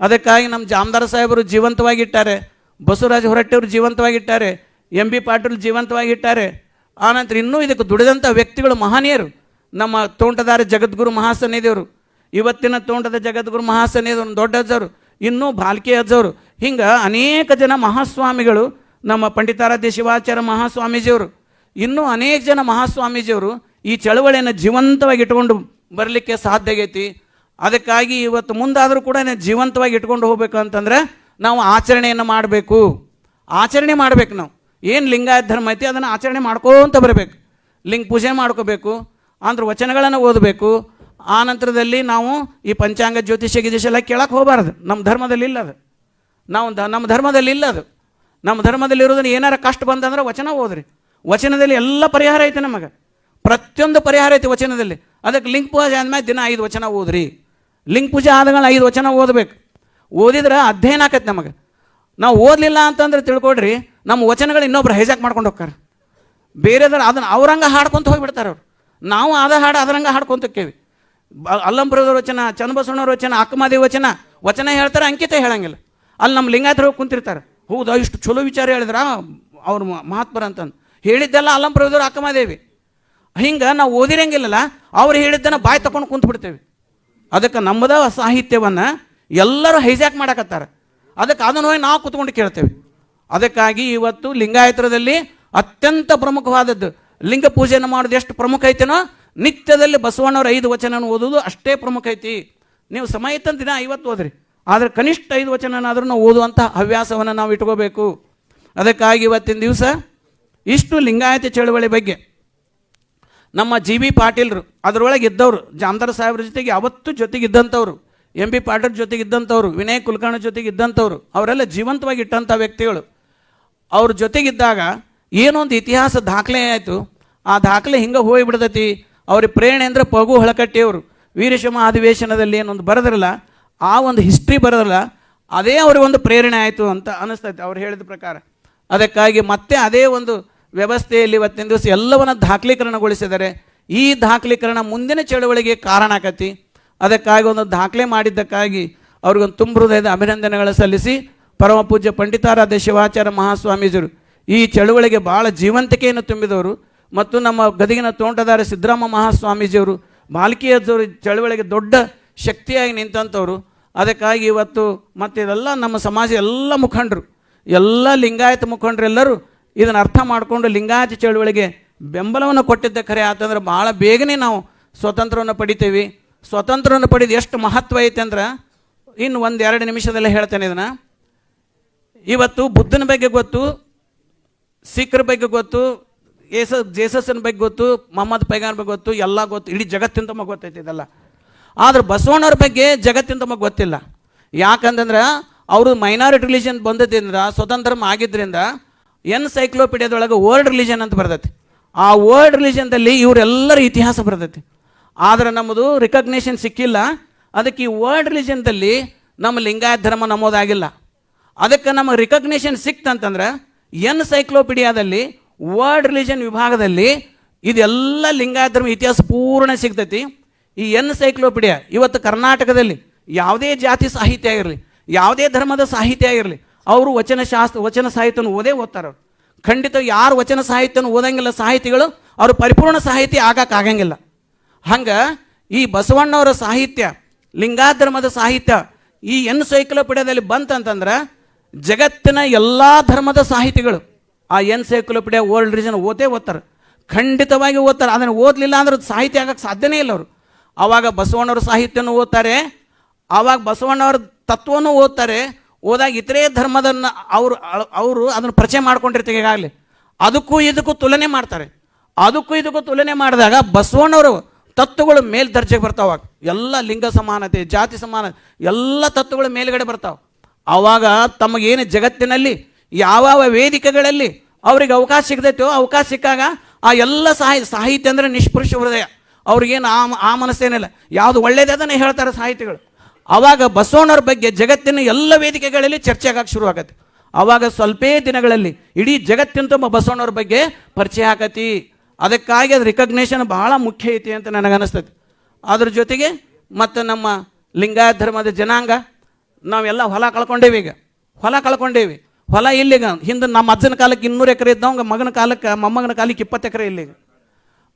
ಅದಕ್ಕಾಗಿ ನಮ್ಮ ಜಾಮದಾರ ಸಾಹೇಬರು ಜೀವಂತವಾಗಿಟ್ಟಾರೆ, ಬಸವರಾಜ ಹೊರಟ್ಟಿಯವರು ಜೀವಂತವಾಗಿಟ್ಟಾರೆ, ಎಂ ಬಿ ಪಾಟೀಲ್ ಜೀವಂತವಾಗಿಟ್ಟಾರೆ. ಆನಂತರ ಇನ್ನೂ ಇದಕ್ಕೆ ದುಡಿದಂಥ ವ್ಯಕ್ತಿಗಳು ಮಹನೀಯರು. ನಮ್ಮ ತೋಂಟದಾರ ಜಗದ್ಗುರು ಮಹಾಸನ್ನಿದೇವರು ಇವತ್ತಿನ ತೋಂಟದ ಜಗದ್ಗುರು ಮಹಾಸನ್ನಿದೇವರು ದೊಡ್ಡ ಅಜ್ಜವರು ಇನ್ನೂ ಬಾಲ್ಕಿ ಅಜ್ಜವರು ಹಿಂಗೆ ಅನೇಕ ಜನ ಮಹಾಸ್ವಾಮಿಗಳು, ನಮ್ಮ ಪಂಡಿತಾರಾಧ್ಯ ಶಿವಾಚಾರ್ಯ ಮಹಾಸ್ವಾಮೀಜಿಯವರು, ಇನ್ನೂ ಅನೇಕ ಜನ ಮಹಾಸ್ವಾಮೀಜಿಯವರು ಈ ಚಳವಳಿಯನ್ನು ಜೀವಂತವಾಗಿ ಇಟ್ಕೊಂಡು ಬರಲಿಕ್ಕೆ ಸಾಧ್ಯ ಆಗೈತಿ. ಅದಕ್ಕಾಗಿ ಇವತ್ತು ಮುಂದಾದರೂ ಕೂಡ ಜೀವಂತವಾಗಿ ಇಟ್ಕೊಂಡು ಹೋಗ್ಬೇಕು ಅಂತಂದ್ರೆ ನಾವು ಆಚರಣೆಯನ್ನು ಮಾಡಬೇಕು. ಆಚರಣೆ ಮಾಡಬೇಕು ನಾವು. ಏನು ಲಿಂಗಾಯತ ಧರ್ಮ ಐತಿ ಅದನ್ನು ಆಚರಣೆ ಮಾಡ್ಕೋತ ಬರಬೇಕು. ಲಿಂಗ ಪೂಜೆ ಮಾಡ್ಕೋಬೇಕು. ಅಂದ್ರೆ ವಚನಗಳನ್ನು ಓದಬೇಕು. ಆ ನಂತರದಲ್ಲಿ ನಾವು ಈ ಪಂಚಾಂಗ ಜ್ಯೋತಿಷ್ಯ ಗಿತಿಷ್ಯ ಎಲ್ಲ ಕೇಳಕ್ಕೆ ಹೋಗಬಾರ್ದು. ನಮ್ಮ ಧರ್ಮದಲ್ಲಿ ಇಲ್ಲ ಅದು ನಾವು ದ- ನಮ್ಮ ಧರ್ಮದಲ್ಲಿ ಇಲ್ಲ ಅದು ನಮ್ಮ ಧರ್ಮದಲ್ಲಿ ಇರೋದನ್ನ ಏನಾರ ಕಷ್ಟ ಬಂದಂದ್ರೆ ವಚನ ಓದ್ರಿ. ವಚನದಲ್ಲಿ ಎಲ್ಲ ಪರಿಹಾರ ಐತೆ ನಮಗೆ. ಪ್ರತಿಯೊಂದು ಪರಿಹಾರ ಐತೆ ವಚನದಲ್ಲಿ. ಅದಕ್ಕೆ ಲಿಂಗ ಪೂಜೆ ಆದಮೇಲೆ ದಿನ ಐದು ವಚನ ಓದ್ರಿ. ಲಿಂಗ ಪೂಜೆ ಆದಮೇಲೆ ಐದು ವಚನ ಓದಬೇಕು. ಓದಿದ್ರೆ ಅಧ್ಯಯನ ಆಕೈತೆ ನಮಗೆ. ನಾವು ಓದಲಿಲ್ಲ ಅಂತಂದ್ರೆ ತಿಳ್ಕೊಡ್ರಿ ನಮ್ಮ ವಚನಗಳು ಇನ್ನೊಬ್ರು ಹೈಜಾಕ್ ಮಾಡ್ಕೊಂಡು ಹೋಗ್ತಾರೆ. ಬೇರೆದ್ರೆ ಅದನ್ನು ಅವ್ರಂಗ ಹಾಡ್ಕೊಂತ ಹೋಗಿಬಿಡ್ತಾರೆ ಅವ್ರು ನಾವು ಆದ ಹಾಡು ಅದರಂಗ ಹಾಡ್ಕೊಂತಕ್ಕೇವಿ ಅಲ್ಲಂಪುರದ ವಚನ ಚನ್ನಬಸವಣ್ಣವ್ರ ವಚನ ಅಕ್ಕಮಾದೇವಿ ವಚನ ವಚನ ಹೇಳ್ತಾರೆ, ಅಂಕಿತ ಹೇಳಂಗಿಲ್ಲ. ಅಲ್ಲಿ ನಮ್ಮ ಲಿಂಗಾಯತರು ಕುಂತಿರ್ತಾರೆ. ಹೌದಾ, ಇಷ್ಟು ಚಲೋ ವಿಚಾರ ಹೇಳಿದ್ರ, ಅವ್ರು ಮಹಾತ್ಮರ ಅಂತಂದು. ಹೇಳಿದ್ದೆಲ್ಲ ಅಲ್ಲಂಪುರದವ್ರು ಅಕ್ಕಮಾದೇವಿ. ಹಿಂಗೆ ನಾವು ಓದಿರಂಗಿಲ್ಲಲ್ಲ, ಅವ್ರು ಹೇಳಿದ್ದನ್ನು ಬಾಯಿ ತಕೊಂಡು ಕುಂತು ಬಿಡ್ತೇವೆ. ಅದಕ್ಕೆ ನಮ್ಮದ ಸಾಹಿತ್ಯವನ್ನು ಎಲ್ಲರೂ ಹೈಜಾಕ್ ಮಾಡಕತ್ತಾರೆ. ಅದಕ್ಕೆ ಅದನ್ನು ಹೋಗಿ ನಾವು ಕುತ್ಕೊಂಡು ಕೇಳ್ತೇವೆ. ಅದಕ್ಕಾಗಿ ಇವತ್ತು ಲಿಂಗಾಯತ್ರದಲ್ಲಿ ಅತ್ಯಂತ ಪ್ರಮುಖವಾದದ್ದು ಲಿಂಗ ಪೂಜೆಯನ್ನು ಮಾಡೋದು ಎಷ್ಟು ಪ್ರಮುಖ ಐತೆನೋ, ನಿತ್ಯದಲ್ಲಿ ಬಸವಣ್ಣವ್ರ ಐದು ವಚನ ಓದೋದು ಅಷ್ಟೇ ಪ್ರಮುಖ ಐತಿ. ನೀವು ಸಮಯ ಇತ್ತಂತ ದಿನ ಐವತ್ತು ಓದ್ರಿ. ಆದರೆ ಕನಿಷ್ಠ ಐದು ವಚನನಾದ್ರೂ ನಾವು ಓದುವಂಥ ಹವ್ಯಾಸವನ್ನು ನಾವು ಇಟ್ಕೋಬೇಕು. ಅದಕ್ಕಾಗಿ ಇವತ್ತಿನ ದಿವಸ ಇಷ್ಟು ಲಿಂಗಾಯತ ಚಳುವಳಿ ಬಗ್ಗೆ ನಮ್ಮ ಜಿ ಬಿ ಪಾಟೀಲ್ರು, ಅದರೊಳಗೆ ಇದ್ದವರು, ಜಾಮದಾರ್ ಸಾಹೇಬ್ರ ಜೊತೆಗೆ ಯಾವತ್ತು ಜೊತೆಗಿದ್ದಂಥವ್ರು ಎಂ ಬಿ ಪಾಟೀಲ್ ಜೊತೆಗೆ ಇದ್ದಂಥವ್ರು, ವಿನಯ್ ಕುಲಕರ್ಣ ಜೊತೆಗೆ ಇದ್ದಂಥವ್ರು, ಅವರೆಲ್ಲ ಜೀವಂತವಾಗಿ ಇಟ್ಟಂಥ ವ್ಯಕ್ತಿಗಳು. ಅವ್ರ ಜೊತೆಗಿದ್ದಾಗ ಏನೊಂದು ಇತಿಹಾಸ ದಾಖಲೆ ಆಯಿತು. ಆ ದಾಖಲೆ ಹಿಂಗೆ ಹೋಗಿಬಿಡ್ತೈತಿ ಅವ್ರಿಗೆ ಪ್ರೇರಣೆ ಅಂದರೆ ಪಗು ಹೊಳಕಟ್ಟಿಯವರು. ವೀರಶಮ ಅಧಿವೇಶನದಲ್ಲಿ ಏನೊಂದು ಬರೆದ್ರಲ್ಲ, ಆ ಒಂದು ಹಿಸ್ಟ್ರಿ ಬರೆದ್ರಲ್ಲ, ಅದೇ ಅವ್ರಿಗೆ ಒಂದು ಪ್ರೇರಣೆ ಆಯಿತು ಅಂತ ಅನಿಸ್ತೈತೆ ಅವ್ರು ಹೇಳಿದ ಪ್ರಕಾರ. ಅದಕ್ಕಾಗಿ ಮತ್ತೆ ಅದೇ ಒಂದು ವ್ಯವಸ್ಥೆಯಲ್ಲಿ ಇವತ್ತಿನ ದಿವಸ ಎಲ್ಲವನ್ನ ದಾಖಲೀಕರಣಗೊಳಿಸಿದ್ದಾರೆ. ಈ ದಾಖಲೀಕರಣ ಮುಂದಿನ ಚಳವಳಿಗೆ ಕಾರಣ ಆಕತಿ. ಅದಕ್ಕಾಗಿ ಒಂದು ದಾಖಲೆ ಮಾಡಿದ್ದಕ್ಕಾಗಿ ಅವ್ರಿಗೊಂದು ತುಂಬ ಹೃದಯದ ಅಭಿನಂದನೆಗಳು ಸಲ್ಲಿಸಿ ಪರಮ ಪೂಜ್ಯ ಪಂಡಿತಾರಾಧ್ಯ ಶಿವಾಚಾರ್ಯ ಮಹಾಸ್ವಾಮೀಜಿರು. ಈ ಚಳುವಳಿಗೆ ಭಾಳ ಜೀವಂತಿಕೆಯನ್ನು ತುಂಬಿದವರು ಮತ್ತು ನಮ್ಮ ಗದಗಿನ ತೋಂಟದಾರ ಸಿದ್ದರಾಮ ಮಹಾಸ್ವಾಮೀಜಿಯವರು, ಬಾಲ್ಕಿಯದವರು ಚಳುವಳಿಗೆ ದೊಡ್ಡ ಶಕ್ತಿಯಾಗಿ ನಿಂತಂಥವ್ರು ಅದಕ್ಕಾಗಿ ಇವತ್ತು ಮತ್ತು ಇದೆಲ್ಲ ನಮ್ಮ ಸಮಾಜ ಎಲ್ಲ ಮುಖಂಡರು, ಎಲ್ಲ ಲಿಂಗಾಯತ ಮುಖಂಡರೆಲ್ಲರೂ ಇದನ್ನು ಅರ್ಥ ಮಾಡಿಕೊಂಡು ಲಿಂಗಾಯತ ಚಳುವಳಿಗೆ ಬೆಂಬಲವನ್ನು ಕೊಟ್ಟಿದ್ದ ಖರೆ ಆತಂದ್ರೆ ಭಾಳ ಬೇಗನೆ ನಾವು ಸ್ವತಂತ್ರವನ್ನು ಪಡಿತೀವಿ. ಸ್ವತಂತ್ರವನ್ನು ಪಡೆದು ಎಷ್ಟು ಮಹತ್ವ ಐತೆ ಅಂದ್ರೆ, ಇನ್ನು ಒಂದು ಎರಡು ನಿಮಿಷದಲ್ಲೇ ಹೇಳ್ತೇನೆ ಇದನ್ನು. ಇವತ್ತು ಬುದ್ಧನ ಬಗ್ಗೆ ಗೊತ್ತು ಸಿಖ್ರ ಬಗ್ಗೆ ಗೊತ್ತು, ಏಸ, ಜೇಸಸ್ಸನ ಬಗ್ಗೆ ಗೊತ್ತು, ಮೊಹಮ್ಮದ್ ಪೈಗಾನ್ ಬಗ್ಗೆ ಗೊತ್ತು, ಎಲ್ಲ ಗೊತ್ತು, ಇಡೀ ಜಗತ್ತಿನ ತಮಗೆ ಗೊತ್ತೈತೆ ಇದೆಲ್ಲ. ಆದ್ರೆ ಬಸವಣ್ಣವ್ರ ಬಗ್ಗೆ ಜಗತ್ತಿನ ತಮಗೆ ಗೊತ್ತಿಲ್ಲ. ಯಾಕಂತಂದ್ರೆ ಅವರು ಮೈನಾರಿಟಿ ರಿಲಿಜನ್ ಬಂದದ್ರಿಂದ, ಸ್ವತಂತ್ರ ಆಗಿದ್ದರಿಂದ ಎನ್ಸೈಕ್ಲೋಪೀಡಿಯಾದೊಳಗೆ ವರ್ಲ್ಡ್ ರಿಲಿಜನ್ ಅಂತ ಬರ್ತೈತಿ. ಆ ವರ್ಲ್ಡ್ ರಿಲಿಜನ್ದಲ್ಲಿ ಇವರೆಲ್ಲರ ಇತಿಹಾಸ ಬರ್ತೈತಿ. ಆದರೆ ನಮ್ಮದು ರಿಕಗ್ನೇಷನ್ ಸಿಕ್ಕಿಲ್ಲ. ಅದಕ್ಕೆ ಈ ವರ್ಲ್ಡ್ ರಿಲಿಜನ್ದಲ್ಲಿ ನಮ್ಮ ಲಿಂಗಾಯತ ಧರ್ಮ ನಮೂದಾಗಿಲ್ಲ. ಅದಕ್ಕೆ ನಮಗೆ ರಿಕಗ್ನೇಷನ್ ಸಿಕ್ತಂತಂದ್ರೆ ಎನ್ಸೈಕ್ಲೋಪೀಡಿಯಾದಲ್ಲಿ ವರ್ಲ್ಡ್ ರಿಲಿಜನ್ ವಿಭಾಗದಲ್ಲಿ ಇದೆಲ್ಲ ಲಿಂಗಾಯತ ಧರ್ಮ ಇತಿಹಾಸ ಪೂರ್ಣ ಸಿಗ್ತೈತಿ. ಈ ಎನ್ ಸೈಕ್ಲೋಪೀಡಿಯಾ ಇವತ್ತು ಕರ್ನಾಟಕದಲ್ಲಿ ಯಾವುದೇ ಜಾತಿ ಸಾಹಿತ್ಯ ಆಗಿರಲಿ, ಯಾವುದೇ ಧರ್ಮದ ಸಾಹಿತ್ಯ ಆಗಿರಲಿ, ಅವರು ವಚನ ಶಾಸ್ತ್ರ, ವಚನ ಸಾಹಿತ್ಯನ ಓದೇ ಓದ್ತಾರೆ ಖಂಡಿತ ಯಾರು ವಚನ ಸಾಹಿತ್ಯನ ಓದಂಗಿಲ್ಲ, ಸಾಹಿತಿಗಳು, ಅವರು ಪರಿಪೂರ್ಣ ಸಾಹಿತ್ಯ ಆಗಕ್ಕಾಗಂಗಿಲ್ಲ ಹಂಗೆ ಈ ಬಸವಣ್ಣವರ ಸಾಹಿತ್ಯ ಲಿಂಗಾಧರ್ಮದ ಸಾಹಿತ್ಯ ಈ ಎನ್ ಎನ್ಸೈಕ್ಲೋಪೀಡಿಯಾದಲ್ಲಿ ಬಂತಂತಂದ್ರೆ ಜಗತ್ತಿನ ಎಲ್ಲ ಧರ್ಮದ ಸಾಹಿತಿಗಳು ಆ ಎನ್ಸೈಕ್ಲೋಪೀಡಿಯಾ ವರ್ಲ್ಡ್ ರೀಜನ್ ಓದೇ ಓದ್ತಾರೆ. ಖಂಡಿತವಾಗಿ ಓದ್ತಾರೆ. ಅದನ್ನು ಓದಲಿಲ್ಲ ಅಂದ್ರೆ ಅದು ಸಾಹಿತ್ಯ ಆಗಕ್ಕೆ ಸಾಧ್ಯನೇ ಇಲ್ಲ ಅವರು. ಆವಾಗ ಬಸವಣ್ಣವ್ರ ಸಾಹಿತ್ಯನೂ ಓದ್ತಾರೆ. ಆವಾಗ ಬಸವಣ್ಣವ್ರ ತತ್ವನೂ ಓದ್ತಾರೆ. ಓದಾಗ ಇತರೆ ಧರ್ಮದನ್ನ ಅವರು ಅವರು ಅದನ್ನು ಪರಿಚಯ ಮಾಡ್ಕೊಂಡಿರ್ತೀವಿ ಈಗಾಗಲೇ. ಅದಕ್ಕೂ ಇದಕ್ಕೂ ತುಲನೆ ಮಾಡ್ತಾರೆ. ಅದಕ್ಕೂ ಇದಕ್ಕೂ ತುಲನೆ ಮಾಡಿದಾಗ ಬಸವಣ್ಣವರು ತತ್ವಗಳು ಮೇಲ್ದರ್ಜೆಗೆ ಬರ್ತಾವ ಎಲ್ಲ ಲಿಂಗ ಸಮಾನತೆ, ಜಾತಿ ಸಮಾನತೆ ಎಲ್ಲ ತತ್ವಗಳು ಮೇಲ್ಗಡೆ ಬರ್ತಾವೆ. ಆವಾಗ ತಮಗೇನು ಜಗತ್ತಿನಲ್ಲಿ ಯಾವ್ಯಾವ ವೇದಿಕೆಗಳಲ್ಲಿ ಅವ್ರಿಗೆ ಅವಕಾಶ ಸಿಗ್ತೈತೋ ಅವಕಾಶ ಸಿಕ್ಕಾಗ ಆ ಎಲ್ಲ ಸಾಹಿ, ಸಾಹಿತ್ಯ ಅಂದರೆ ನಿಷ್ಪುರುಷ ಹೃದಯ. ಅವ್ರಿಗೇನು ಆ ಆ ಮನಸ್ಸೇನಿಲ್ಲ. ಯಾವುದು ಒಳ್ಳೇದದನ್ನೇ ಹೇಳ್ತಾರೆ ಸಾಹಿತಿಗಳು. ಆವಾಗ ಬಸವಣ್ಣವ್ರ ಬಗ್ಗೆ ಜಗತ್ತಿನ ಎಲ್ಲ ವೇದಿಕೆಗಳಲ್ಲಿ ಚರ್ಚೆ ಆಗಕ್ಕೆ ಶುರು ಆಗತ್ತೆ. ಆವಾಗ ಸ್ವಲ್ಪೇ ದಿನಗಳಲ್ಲಿ ಇಡೀ ಜಗತ್ತಿನ ತುಂಬ ಬಸವಣ್ಣವ್ರ ಬಗ್ಗೆ ಪರಿಚಯ ಆಗತಿ ಅದಕ್ಕಾಗಿ ಅದು ರಿಕಗ್ನೇಷನ್ ಬಹಳ ಮುಖ್ಯ ಐತಿ ಅಂತ ನನಗನ್ನಿಸ್ತೈತಿ. ಅದ್ರ ಜೊತೆಗೆ ಮತ್ತು ನಮ್ಮ ಲಿಂಗಾಯತ ಧರ್ಮದ ಜನಾಂಗ ನಾವೆಲ್ಲ ಹೊಲ ಕಳ್ಕೊಂಡೇವಿ ಈಗ. ಹೊಲ ಕಳ್ಕೊಂಡೇವಿ. ಹೊಲ ಇಲ್ಲಿಗ, ಹಿಂದೆ ನಮ್ಮ ಅಜ್ಜನ ಕಾಲಕ್ಕೆ ಇನ್ನೂರು ಎಕರೆ ಇದ್ದವಂಗೆ ಮಗನ ಕಾಲಕ್ಕೆ, ಮೊಮ್ಮಗನ ಕಾಲಕ್ಕೆ ಇಪ್ಪತ್ತು ಎಕರೆ ಇಲ್ಲಿಗ.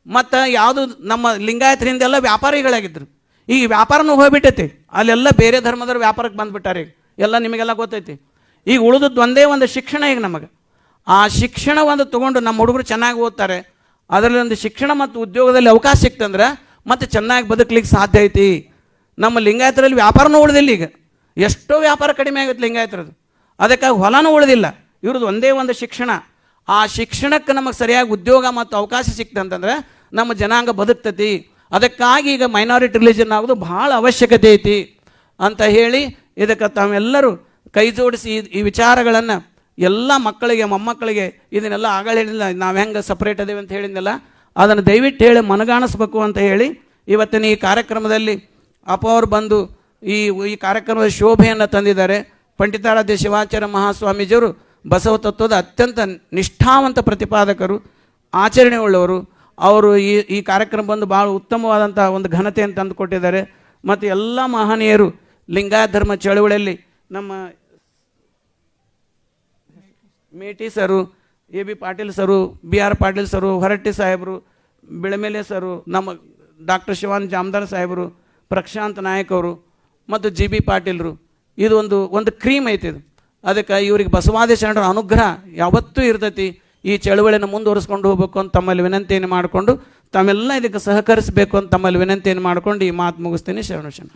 ಮತ್ತು ಯಾವುದು ನಮ್ಮ ಲಿಂಗಾಯತರಿಂದೆಲ್ಲ ವ್ಯಾಪಾರಿಗಳಾಗಿದ್ದರು ಈಗ ವ್ಯಾಪಾರನೂ ಹೋಗ್ಬಿಟ್ಟೈತಿ. ಅಲ್ಲೆಲ್ಲ ಬೇರೆ ಧರ್ಮದವ್ರು ವ್ಯಾಪಾರಕ್ಕೆ ಬಂದುಬಿಟ್ಟಾರೆ ಈಗ. ಎಲ್ಲ ನಿಮಗೆಲ್ಲ ಗೊತ್ತೈತಿ. ಈಗ ಉಳಿದದ್ದು ಒಂದೇ ಒಂದು ಶಿಕ್ಷಣ ಈಗ ನಮಗೆ. ಆ ಶಿಕ್ಷಣ ಒಂದು ತೊಗೊಂಡು ನಮ್ಮ ಹುಡುಗರು ಚೆನ್ನಾಗಿ ಓದ್ತಾರೆ. ಅದರಲ್ಲಿ ಒಂದು ಶಿಕ್ಷಣ ಮತ್ತು ಉದ್ಯೋಗದಲ್ಲಿ ಅವಕಾಶ ಸಿಕ್ತಂದ್ರೆ ಮತ್ತೆ ಚೆನ್ನಾಗಿ ಬದುಕಲಿಕ್ಕೆ ಸಾಧ್ಯ ಐತಿ. ನಮ್ಮ ಲಿಂಗಾಯತರಲ್ಲಿ ವ್ಯಾಪಾರನೂ ಉಳಿದಿಲ್ಲ ಈಗ. ಎಷ್ಟೋ ವ್ಯಾಪಾರ ಕಡಿಮೆ ಆಗುತ್ತೆ ಲಿಂಗಾಯತರದ್ದು ಅದಕ್ಕಾಗಿ ಹೊಲನೂ ಉಳಿದಿಲ್ಲ. ಇವ್ರದ್ದು ಒಂದೇ ಒಂದು ಶಿಕ್ಷಣ. ಆ ಶಿಕ್ಷಣಕ್ಕೆ ನಮಗೆ ಸರಿಯಾಗಿ ಉದ್ಯೋಗ ಮತ್ತು ಅವಕಾಶ ಸಿಕ್ತಂತಂದ್ರೆ ನಮ್ಮ ಜನಾಂಗ ಬದುಕ್ತತಿ. ಅದಕ್ಕಾಗಿ ಈಗ ಮೈನಾರಿಟಿ ರಿಲಿಜನ್ ಆಗೋದು ಭಾಳ ಅವಶ್ಯಕತೆ ಐತಿ ಅಂತ ಹೇಳಿ ಇದಕ್ಕೆ ತಾವೆಲ್ಲರೂ ಕೈ ಜೋಡಿಸಿ ಈ- ಈ ವಿಚಾರಗಳನ್ನು ಎಲ್ಲ ಮಕ್ಕಳಿಗೆ, ಮೊಮ್ಮಕ್ಕಳಿಗೆ ಇದನ್ನೆಲ್ಲ ಆಗಲೇ ಹೇಳಿಲ್ಲ ನಾವು ಹೆಂಗೆ ಸಪ್ರೇಟ್ ಅದೇವೆ ಅಂತ ಹೇಳಿದ್ನಲ್ಲ, ಅದನ್ನು ದಯವಿಟ್ಟು ಹೇಳಿ ಮನಗಾಣಿಸ್ಬೇಕು ಅಂತ ಹೇಳಿ ಇವತ್ತಿನ ಈ ಕಾರ್ಯಕ್ರಮದಲ್ಲಿ ಅಪ್ಪ ಅವರು ಬಂದು ಈ ಈ ಕಾರ್ಯಕ್ರಮದ ಶೋಭೆಯನ್ನು ತಂದಿದ್ದಾರೆ. ಪಂಡಿತಾರಾಧ್ಯ ಶಿವಾಚಾರ್ಯ ಮಹಾಸ್ವಾಮೀಜಿಯವರು ಬಸವ ತತ್ವದ ಅತ್ಯಂತ ನಿಷ್ಠಾವಂತ ಪ್ರತಿಪಾದಕರು ಆಚರಣೆ ಉಳ್ಳವರು ಅವರು ಈ ಈ ಕಾರ್ಯಕ್ರಮ ಬಂದು ಭಾಳ ಉತ್ತಮವಾದಂಥ ಒಂದು ಘನತೆಯನ್ನು ತಂದುಕೊಟ್ಟಿದ್ದಾರೆ. ಮತ್ತು ಎಲ್ಲ ಮಹನೀಯರು ಲಿಂಗಾಯತ ಧರ್ಮ ಚಳವಳಿಯಲ್ಲಿ ನಮ್ಮ Meti sir, A B Patil sir, B R Patil sir, Horatti ಸಾಹೇಬರು, ಬೆಳಮೇಲೆ ಸರು, ನಮ್ಮ ಡಾಕ್ಟರ್ ಶಿವಾನ್ ಜಾಮದಾರ್ ಸಾಹೇಬರು, ಪ್ರಶಾಂತ್ ನಾಯಕ್ ಅವರು ಮತ್ತು ಜಿ ಬಿ ಪಾಟೀಲ್ರು. ಇದು ಒಂದು ಒಂದು ಕ್ರೀಮ್ ಐತಿ ಇದು. ಅದಕ್ಕೆ ಇವ್ರಿಗೆ ಬಸವಾದಿ ಶರಣರ ಅನುಗ್ರಹ ಯಾವತ್ತೂ ಇರ್ತೈತಿ. ಈ ಚಳುವಳಿಯನ್ನು ಮುಂದುವರಿಸ್ಕೊಂಡು ಹೋಗ್ಬೇಕು ಅಂತ ತಮ್ಮಲ್ಲಿ ವಿನಂತಿಯನ್ನು ಮಾಡಿಕೊಂಡು ತಮ್ಮೆಲ್ಲ ಇದಕ್ಕೆ ಸಹಕರಿಸಬೇಕು ಅಂತ ತಮ್ಮಲ್ಲಿ ವಿನಂತಿಯನ್ನು ಮಾಡಿಕೊಂಡು ಈ ಮಾತು ಮುಗಿಸ್ತೀನಿ. ಶರಣು ಶರಣ